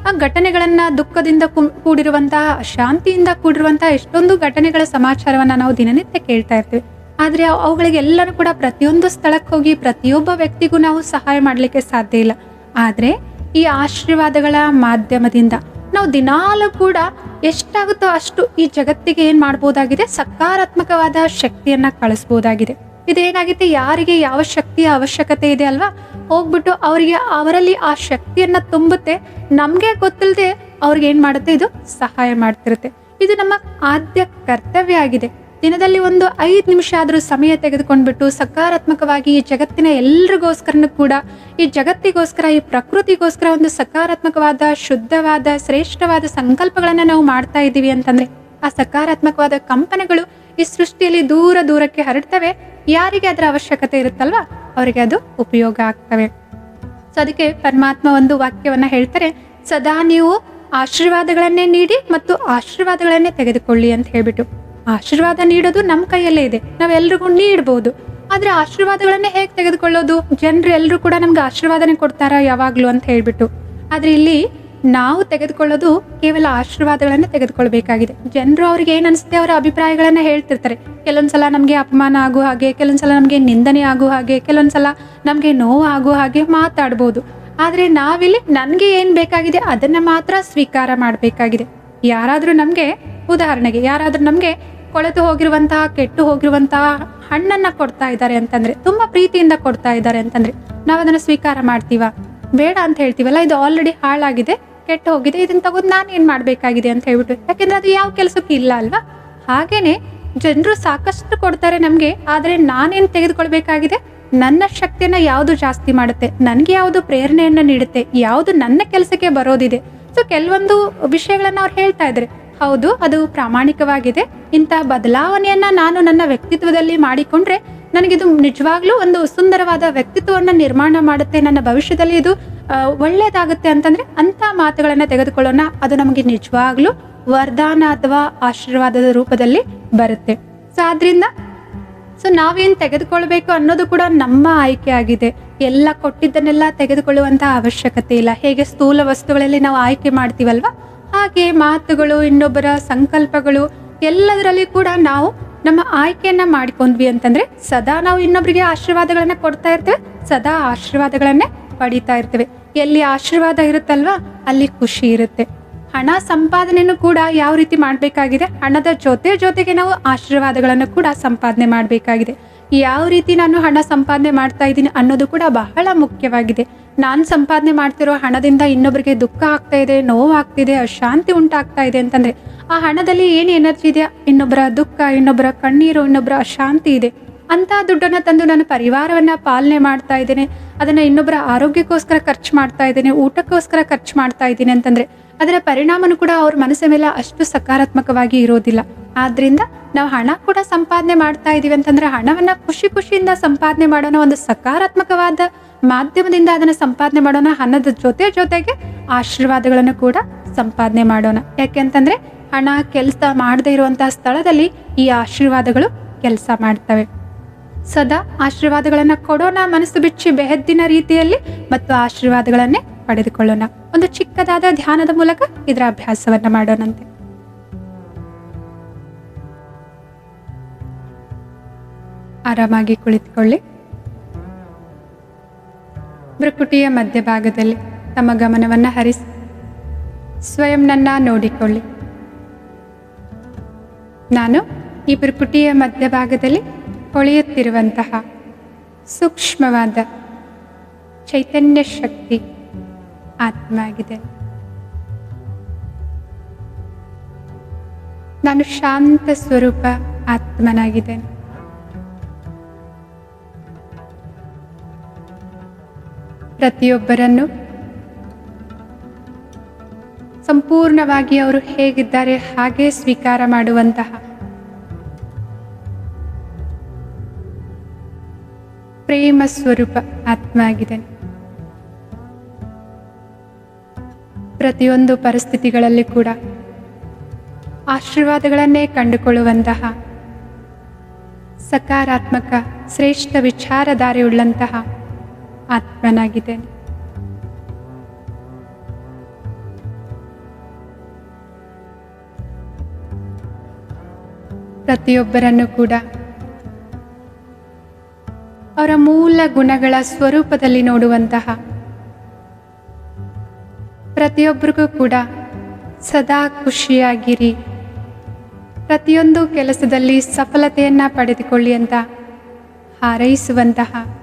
ಆ ಘಟನೆಗಳನ್ನ ದುಃಖದಿಂದ ಕೂಡಿರುವಂತಹ, ಶಾಂತಿಯಿಂದ ಕೂಡಿರುವಂತಹ ಎಷ್ಟೊಂದು ಘಟನೆಗಳ ಸಮಾಚಾರವನ್ನ ನಾವು ದಿನನಿತ್ಯ ಕೇಳ್ತಾ ಇರ್ತೀವಿ. ಆದ್ರೆ ಅವುಗಳಿಗೆ ಅವುಗಳಿಗೆಲ್ಲರೂ ಕೂಡ ಪ್ರತಿಯೊಂದು ಸ್ಥಳಕ್ಕೆ ಹೋಗಿ ಪ್ರತಿಯೊಬ್ಬ ವ್ಯಕ್ತಿಗೂ ನಾವು ಸಹಾಯ ಮಾಡಲಿಕ್ಕೆ ಸಾಧ್ಯ ಇಲ್ಲ. ಆದ್ರೆ ಈ ಆಶೀರ್ವಾದಗಳ ಮಾಧ್ಯಮದಿಂದ ನಾವು ದಿನಾಲೂ ಕೂಡ ಎಷ್ಟಾಗುತ್ತೋ ಅಷ್ಟು ಈ ಜಗತ್ತಿಗೆ ಏನ್ ಮಾಡ್ಬೋದಾಗಿದೆ? ಸಕಾರಾತ್ಮಕವಾದ ಶಕ್ತಿಯನ್ನ ಕಳಿಸ್ಬೋದಾಗಿದೆ. ಇದೇನಾಗುತ್ತೆ ಯಾರಿಗೆ ಯಾವ ಶಕ್ತಿಯ ಅವಶ್ಯಕತೆ ಇದೆ ಅಲ್ವಾ? ಹೋಗ್ಬಿಟ್ಟು ಅವರಿಗೆ ಅವರಲ್ಲಿ ಆ ಶಕ್ತಿಯನ್ನ ತುಂಬುತ್ತೆ. ನಮ್ಗೆ ಗೊತ್ತಿಲ್ಲದೆ ಅವ್ರಿಗೆ ಏನ್ ಮಾಡುತ್ತೆ? ಇದು ಸಹಾಯ ಮಾಡ್ತಿರುತ್ತೆ. ಇದು ನಮ್ಮ ಆದ್ಯ ಕರ್ತವ್ಯ ಆಗಿದೆ. ದಿನದಲ್ಲಿ ಒಂದು ಐದು ನಿಮಿಷ ಆದರೂ ಸಮಯ ತೆಗೆದುಕೊಂಡ್ಬಿಟ್ಟು ಸಕಾರಾತ್ಮಕವಾಗಿ ಈ ಜಗತ್ತಿನ ಎಲ್ರಿಗೋಸ್ಕರನೂ ಕೂಡ ಈ ಜಗತ್ತಿಗೋಸ್ಕರ, ಈ ಪ್ರಕೃತಿಗೋಸ್ಕರ ಒಂದು ಸಕಾರಾತ್ಮಕವಾದ, ಶುದ್ಧವಾದ, ಶ್ರೇಷ್ಠವಾದ ಸಂಕಲ್ಪಗಳನ್ನು ನಾವು ಮಾಡ್ತಾ ಇದ್ದೀವಿ ಅಂತಂದ್ರೆ ಆ ಸಕಾರಾತ್ಮಕವಾದ ಕಂಪನಗಳು ಈ ಸೃಷ್ಟಿಯಲ್ಲಿ ದೂರ ದೂರಕ್ಕೆ ಹರಡ್ತವೆ. ಯಾರಿಗೆ ಅದರ ಅವಶ್ಯಕತೆ ಇರುತ್ತಲ್ವಾ? ಅವರಿಗೆ ಅದು ಉಪಯೋಗ ಆಗ್ತವೆ. ಸೊ ಅದಕ್ಕೆ ಪರಮಾತ್ಮ ಒಂದು ವಾಕ್ಯವನ್ನ ಹೇಳ್ತಾರೆ. ಸದಾ ನೀವು ಆಶೀರ್ವಾದಗಳನ್ನೇ ನೀಡಿ ಮತ್ತು ಆಶೀರ್ವಾದಗಳನ್ನೇ ತೆಗೆದುಕೊಳ್ಳಿ ಅಂತ ಹೇಳ್ಬಿಟ್ಟು. ಆಶೀರ್ವಾದ ನೀಡೋದು ನಮ್ಮ ಕೈಯಲ್ಲೇ ಇದೆ. ನಾವೆಲ್ರಿಗೂ ನೀಡ್ಬೋದು. ಆದ್ರೆ ಆಶೀರ್ವಾದಗಳನ್ನೇ ಹೇಗೆ ತೆಗೆದುಕೊಳ್ಳೋದು? ಜನರು ಎಲ್ಲರೂ ಕೂಡ ನಮ್ಗೆ ಆಶೀರ್ವಾದನೆ ಕೊಡ್ತಾರ ಯಾವಾಗ್ಲೂ ಅಂತ ಹೇಳ್ಬಿಟ್ಟು. ಆದ್ರೆ ಇಲ್ಲಿ ನಾವು ತೆಗೆದುಕೊಳ್ಳೋದು ಕೇವಲ ಆಶೀರ್ವಾದಗಳನ್ನು ತೆಗೆದುಕೊಳ್ಬೇಕಾಗಿದೆ. ಜನರು ಅವ್ರಿಗೆ ಏನು ಅನಿಸುತ್ತೆ ಅವರ ಅಭಿಪ್ರಾಯಗಳನ್ನ ಹೇಳ್ತಿರ್ತಾರೆ. ಕೆಲವೊಂದ್ಸಲ ನಮಗೆ ಅಪಮಾನ ಆಗೋ ಹಾಗೆ, ಕೆಲವೊಂದ್ಸಲ ನಮಗೆ ನಿಂದನೆ ಆಗೋ ಹಾಗೆ, ಕೆಲವೊಂದ್ಸಲ ನಮಗೆ ನೋವು ಆಗೋ ಹಾಗೆ ಮಾತಾಡ್ಬೋದು. ಆದ್ರೆ ನಾವಿಲ್ಲಿ ನನಗೆ ಏನು ಬೇಕಾಗಿದೆ ಅದನ್ನ ಮಾತ್ರ ಸ್ವೀಕಾರ ಮಾಡಬೇಕಾಗಿದೆ. ಯಾರಾದರೂ ನಮಗೆ ಉದಾಹರಣೆಗೆ, ಯಾರಾದರೂ ನಮಗೆ ಕೊಳೆತು ಹೋಗಿರುವಂತಹ, ಕೆಟ್ಟು ಹೋಗಿರುವಂತಹ ಹಣ್ಣನ್ನ ಕೊಡ್ತಾ ಇದ್ದಾರೆ ಅಂತಂದ್ರೆ, ತುಂಬಾ ಪ್ರೀತಿಯಿಂದ ಕೊಡ್ತಾ ಇದ್ದಾರೆ ಅಂತಂದ್ರೆ ನಾವು ಅದನ್ನ ಸ್ವೀಕಾರ ಮಾಡ್ತೀವ? ಬೇಡ ಅಂತ ಹೇಳ್ತೀವಲ್ಲ, ಇದು ಆಲ್ರೆಡಿ ಹಾಳಾಗಿದೆ. ಕೆಟ್ಟು ಹೋಗಿದೆ, ಇದನ್ನ ತಗೊಂಡು ನಾನು ಏನು ಮಾಡಬೇಕಾಗಿದೆ ಅಂತ ಹೇಳ್ಬಿಟ್ಟು ಯಾಕೆಂದ್ರೆ ಅದು ಯಾವ ಕೆಲಸಕ್ಕೆ ಇಲ್ಲ ಅಲ್ವಾ? ಹಾಗೇನೆ ಜನರು ಸಾಕಷ್ಟು ಕೊಡ್ತಾರೆ ನಮಗೆ, ಆದರೆ ನಾನೇನು ತೆಗೆದುಕೊಳ್ಬೇಕಾಗಿದೆ? ನನ್ನ ಶಕ್ತಿಯನ್ನು ಯಾವುದು ಜಾಸ್ತಿ ಮಾಡುತ್ತೆ? ನನಗೆ ಯಾವುದು ಪ್ರೇರಣೆಯನ್ನ ನೀಡುತ್ತೆ? ಯಾವುದು ನನ್ನ ಕೆಲಸಕ್ಕೆ ಬರೋದಿದೆ? ಸೊ ಕೆಲವೊಂದು ವಿಷಯಗಳನ್ನು ಅವ್ರು ಹೇಳ್ತಾ ಇದ್ದಾರೆ ಹೌದು, ಅದು ಪ್ರಾಮಾಣಿಕವಾಗಿದೆ. ಇಂತಹ ಬದಲಾವಣೆಯನ್ನ ನಾನು ನನ್ನ ವ್ಯಕ್ತಿತ್ವದಲ್ಲಿ ಮಾಡಿಕೊಂಡ್ರೆ ನನಗಿದು ನಿಜವಾಗ್ಲೂ ಒಂದು ಸುಂದರವಾದ ವ್ಯಕ್ತಿತ್ವವನ್ನ ನಿರ್ಮಾಣ ಮಾಡುತ್ತೆ, ನನ್ನ ಭವಿಷ್ಯದಲ್ಲಿ ಇದು ಒಳ್ಳೆಯದಾಗುತ್ತೆ ಅಂತಂದ್ರೆ ಅಂತ ಮಾತುಗಳನ್ನ ತೆಗೆದುಕೊಳ್ಳೋಣ. ಅದು ನಮಗೆ ನಿಜವಾಗ್ಲೂ ವರದಾನ ಅಥವಾ ಆಶೀರ್ವಾದದ ರೂಪದಲ್ಲಿ ಬರುತ್ತೆ. ಸೊ ಆದ್ರಿಂದ ಸೊ ನಾವೇನ್ ತೆಗೆದುಕೊಳ್ಬೇಕು ಅನ್ನೋದು ಕೂಡ ನಮ್ಮ ಆಯ್ಕೆ ಆಗಿದೆ. ಎಲ್ಲ ಕೊಟ್ಟಿದ್ದನ್ನೆಲ್ಲ ತೆಗೆದುಕೊಳ್ಳುವಂತಹ ಅವಶ್ಯಕತೆ ಇಲ್ಲ. ಹೇಗೆ ಸ್ಥೂಲ ವಸ್ತುಗಳಲ್ಲಿ ನಾವು ಆಯ್ಕೆ ಮಾಡ್ತೀವಲ್ವಾ? ಹಾಗೆ ಮಾತುಗಳು, ಇನ್ನೊಬ್ಬರ ಸಂಕಲ್ಪಗಳು, ಎಲ್ಲದರಲ್ಲಿ ಕೂಡ ನಾವು ನಮ್ಮ ಆಯ್ಕೆಯನ್ನ ಮಾಡಿಕೊಂಡ್ವಿ ಅಂತಂದ್ರೆ ಸದಾ ನಾವು ಇನ್ನೊಬ್ಬರಿಗೆ ಆಶೀರ್ವಾದಗಳನ್ನ ಕೊಡ್ತಾ ಇರ್ತೇವೆ, ಸದಾ ಆಶೀರ್ವಾದಗಳನ್ನೇ ಪಡಿತಾ ಇರ್ತೇವೆ. ಎಲ್ಲಿ ಆಶೀರ್ವಾದ ಇರುತ್ತಲ್ವಾ, ಅಲ್ಲಿ ಖುಷಿ ಇರುತ್ತೆ. ಹಣ ಸಂಪಾದನೆಯನ್ನು ಕೂಡ ಯಾವ ರೀತಿ ಮಾಡಬೇಕಾಗಿದೆ, ಹಣದ ಜೊತೆ ಜೊತೆಗೆ ನಾವು ಆಶೀರ್ವಾದಗಳನ್ನು ಕೂಡ ಸಂಪಾದನೆ ಮಾಡಬೇಕಾಗಿದೆ. ಯಾವ ರೀತಿ ನಾನು ಹಣ ಸಂಪಾದನೆ ಮಾಡ್ತಾ ಇದ್ದೀನಿ ಅನ್ನೋದು ಕೂಡ ಬಹಳ ಮುಖ್ಯವಾಗಿದೆ. ನಾನು ಸಂಪಾದನೆ ಮಾಡ್ತಿರೋ ಹಣದಿಂದ ಇನ್ನೊಬ್ಬರಿಗೆ ದುಃಖ ಆಗ್ತಾ ಇದೆ, ನೋವಾಗ್ತಿದೆ, ಅಶಾಂತಿ ಉಂಟಾಗ್ತಾ ಇದೆ ಅಂತಂದ್ರೆ ಆ ಹಣದಲ್ಲಿ ಏನು ಎನರ್ಜಿ ಇದೆಯಾ? ಇನ್ನೊಬ್ಬರ ದುಃಖ, ಇನ್ನೊಬ್ಬರ ಕಣ್ಣೀರು, ಇನ್ನೊಬ್ಬರ ಶಾಂತಿ ಇದೆ. ಅಂತ ದುಡ್ಡನ್ನು ತಂದು ನಾನು ಪರಿವಾರವನ್ನ ಪಾಲನೆ ಮಾಡ್ತಾ ಇದ್ದೇನೆ. ಅದನ್ನ ಇನ್ನೊಬ್ಬರ ಆರೋಗ್ಯಕ್ಕೋಸ್ಕರ ಖರ್ಚು ಮಾಡ್ತಾ ಇದ್ದೇನೆ, ಊಟಕ್ಕೋಸ್ಕರ ಖರ್ಚು ಮಾಡ್ತಾ ಇದ್ದೀನಿ ಅಂತಂದ್ರೆ ಅದರ ಪರಿಣಾಮನು ಕೂಡ ಅವ್ರ ಮನಸ್ಸಿನ ಮೇಲೆ ಅಷ್ಟು ಸಕಾರಾತ್ಮಕವಾಗಿ ಇರೋದಿಲ್ಲ. ಆದ್ದರಿಂದ ನಾವು ಹಣ ಕೂಡ ಸಂಪಾದನೆ ಮಾಡ್ತಾ ಇದ್ದೀವಿ ಅಂತಂದರೆ ಹಣವನ್ನ ಖುಷಿ ಖುಷಿಯಿಂದ ಸಂಪಾದನೆ ಮಾಡೋಣ, ಒಂದು ಸಕಾರಾತ್ಮಕವಾದ ಮಾಧ್ಯಮದಿಂದ ಅದನ್ನ ಸಂಪಾದನೆ ಮಾಡೋಣ, ಹಣದ ಜೊತೆ ಜೊತೆಗೆ ಆಶೀರ್ವಾದಗಳನ್ನು ಕೂಡ ಸಂಪಾದನೆ ಮಾಡೋಣ. ಯಾಕೆಂತಂದ್ರೆ ಹಣ, ಕೆಲಸ ಮಾಡದೇ ಇರುವಂತಹ ಸ್ಥಳದಲ್ಲಿ ಈ ಆಶೀರ್ವಾದಗಳು ಕೆಲಸ ಮಾಡ್ತವೆ. ಸದಾ ಆಶೀರ್ವಾದಗಳನ್ನು ಕೊಡೋಣ, ಮನಸ್ಸು ಬಿಚ್ಚಿ ಬೆಹದ್ದಿನ ರೀತಿಯಲ್ಲಿ ಮತ್ತು ಆಶೀರ್ವಾದಗಳನ್ನೇ ಪಡೆದುಕೊಳ್ಳೋಣ. ಒಂದು ಚಿಕ್ಕದಾದ ಧ್ಯಾನದ ಮೂಲಕ ಇದರ ಅಭ್ಯಾಸವನ್ನ ಮಾಡೋಣಂತೆ. ಆರಾಮಾಗಿ ಕುಳಿತುಕೊಳ್ಳಿ. ಮೃಕುಟಿಯ ಮಧ್ಯಭಾಗದಲ್ಲಿ ತಮ್ಮ ಗಮನವನ್ನು ಹರಿಸಿ. ಸ್ವಯಂ ನನ್ನ ನೋಡಿಕೊಳ್ಳಿ. ನಾನು ಈ ಭ್ರುಕುಟಿಯ ಮಧ್ಯಭಾಗದಲ್ಲಿ ಹೊಳೆಯುತ್ತಿರುವಂತಹ ಸೂಕ್ಷ್ಮವಾದ ಚೈತನ್ಯ ಶಕ್ತಿ ಆತ್ಮ ಆಗಿದೆ ನಾನು ಶಾಂತ ಸ್ವರೂಪ ಆತ್ಮನಾಗಿದ್ದೇನೆ. ಪ್ರತಿಯೊಬ್ಬರನ್ನು ಸಂಪೂರ್ಣವಾಗಿ ಅವರು ಹೇಗಿದ್ದಾರೆ ಹಾಗೆ ಸ್ವೀಕಾರ ಮಾಡುವಂತಹ ಪ್ರೇಮ ಸ್ವರೂಪ ಆತ್ಮ ಆಗಿದೆ ಪ್ರತಿಯೊಂದು ಪರಿಸ್ಥಿತಿಗಳಲ್ಲಿ ಕೂಡ ಆಶೀರ್ವಾದಗಳನ್ನೇ ಕಂಡುಕೊಳ್ಳುವಂತಹ ಸಕಾರಾತ್ಮಕ ಶ್ರೇಷ್ಠ ವಿಚಾರಧಾರೆಯುಳ್ಳಂತಹ ಆತ್ಮನಾಗಿದ್ದೇನೆ. ಪ್ರತಿಯೊಬ್ಬರನ್ನು ಕೂಡ. ಅವರ ಮೂಲ ಗುಣಗಳ ಸ್ವರೂಪದಲ್ಲಿ ನೋಡುವಂತಹ ಪ್ರತಿಯೊಬ್ಬರಿಗೂ ಕೂಡ ಸದಾ ಖುಷಿಯಾಗಿರಿ. ಪ್ರತಿಯೊಂದು ಕೆಲಸದಲ್ಲಿ ಸಫಲತೆಯನ್ನು ಪಡೆದುಕೊಳ್ಳಿ ಅಂತ ಹಾರೈಸುವಂತಹ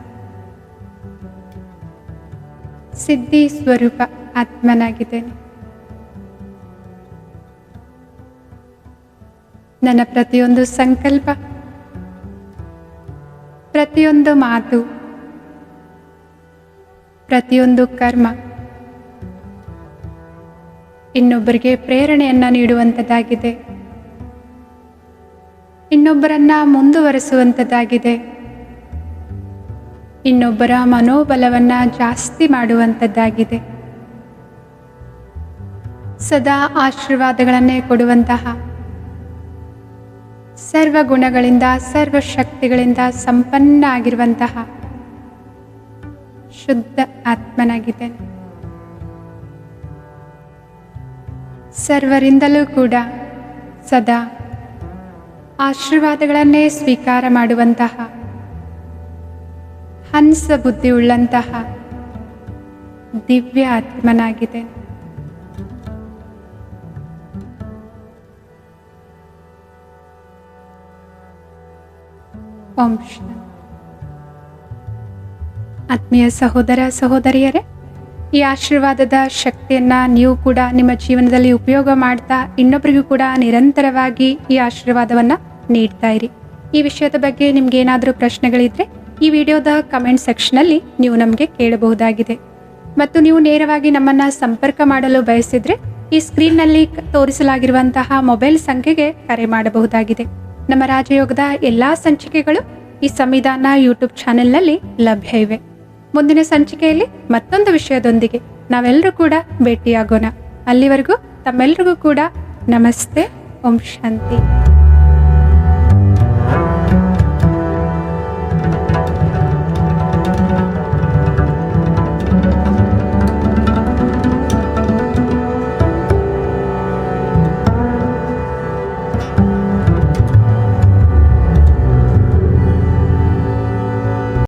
ಸಿದ್ಧಿ ಸ್ವರೂಪ ಆತ್ಮನಾಗಿದ್ದೇನೆ. ನನ್ನ ಪ್ರತಿಯೊಂದು ಸಂಕಲ್ಪ, ಪ್ರತಿಯೊಂದು ಮಾತು, ಪ್ರತಿಯೊಂದು ಕರ್ಮ, ಇನ್ನೊಬ್ಬರಿಗೆ ಪ್ರೇರಣೆಯನ್ನ ನೀಡುವಂಥದ್ದಾಗಿದೆ ಇನ್ನೊಬ್ಬರನ್ನ ಮುಂದುವರೆಸುವಂಥದ್ದಾಗಿದೆ ಇನ್ನೊಬ್ಬರ ಮನೋಬಲವನ್ನ ಜಾಸ್ತಿ ಮಾಡುವಂಥದ್ದಾಗಿದೆ ಸದಾ ಆಶೀರ್ವಾದಗಳನ್ನೇ ಕೊಡುವಂತಹ ಸರ್ವ ಗುಣಗಳಿಂದ ಸರ್ವ ಶಕ್ತಿಗಳಿಂದ ಸಂಪನ್ನ ಆಗಿರುವಂತಹ ಶುದ್ಧ ಆತ್ಮನಾಗಿದ್ದೇನೆ ಸರ್ವರಿಂದಲೂ ಕೂಡ ಸದಾ ಆಶೀರ್ವಾದಗಳನ್ನೇ ಸ್ವೀಕಾರ ಮಾಡುವಂತಹ ಹಂಸ ಬುದ್ಧಿ ಉಳ್ಳಂತಹ ದಿವ್ಯ ಆತ್ಮನಾಗಿದೆ. ಶಾಂತಿ. ಆತ್ಮೀಯ ಸಹೋದರ, ಸಹೋದರಿಯರೇ, ಈ ಆಶೀರ್ವಾದದ ಶಕ್ತಿಯನ್ನು ನೀವು ಕೂಡ ನಿಮ್ಮ ಜೀವನದಲ್ಲಿ ಉಪಯೋಗ ಮಾಡ್ತಾ ಇನ್ನೊಬ್ಬರಿಗೂ ಕೂಡ ನಿರಂತರವಾಗಿ ಈ ಆಶೀರ್ವಾದವನ್ನು ನೀಡ್ತಾ ಇರಿ. ಈ ವಿಷಯದ ಬಗ್ಗೆ ನಿಮ್ಗೆ ಏನಾದರೂ ಪ್ರಶ್ನೆಗಳಿದ್ರೆ ಈ ವಿಡಿಯೋದ ಕಮೆಂಟ್ ಸೆಕ್ಷನಲ್ಲಿ ನೀವು ನಮಗೆ ಕೇಳಬಹುದಾಗಿದೆ. ಮತ್ತು ನೀವು ನೇರವಾಗಿ ನಮ್ಮನ್ನ ಸಂಪರ್ಕ ಮಾಡಲು ಬಯಸಿದ್ರೆ ಈ ಸ್ಕ್ರೀನ್ನಲ್ಲಿ ತೋರಿಸಲಾಗಿರುವಂತಹ ಮೊಬೈಲ್ ಸಂಖ್ಯೆಗೆ ಕರೆ ಮಾಡಬಹುದಾಗಿದೆ. ನಮ್ಮ ರಾಜಯೋಗದ ಎಲ್ಲ ಸಂಚಿಕೆಗಳು ಈ ಸಂವಿಧಾನ ಯೂಟ್ಯೂಬ್ ಚಾನೆಲ್ನಲ್ಲಿ ಲಭ್ಯ ಇವೆ. ಮುಂದಿನ ಸಂಚಿಕೆಯಲ್ಲಿ ಮತ್ತೊಂದು ವಿಷಯದೊಂದಿಗೆ ನಾವೆಲ್ಲರೂ ಕೂಡ ಭೇಟಿಯಾಗೋಣ. ಅಲ್ಲಿವರೆಗೂ ತಮ್ಮೆಲ್ಲರಿಗೂ ಕೂಡ ನಮಸ್ತೆ. ಓಂ ಶಾಂತಿ.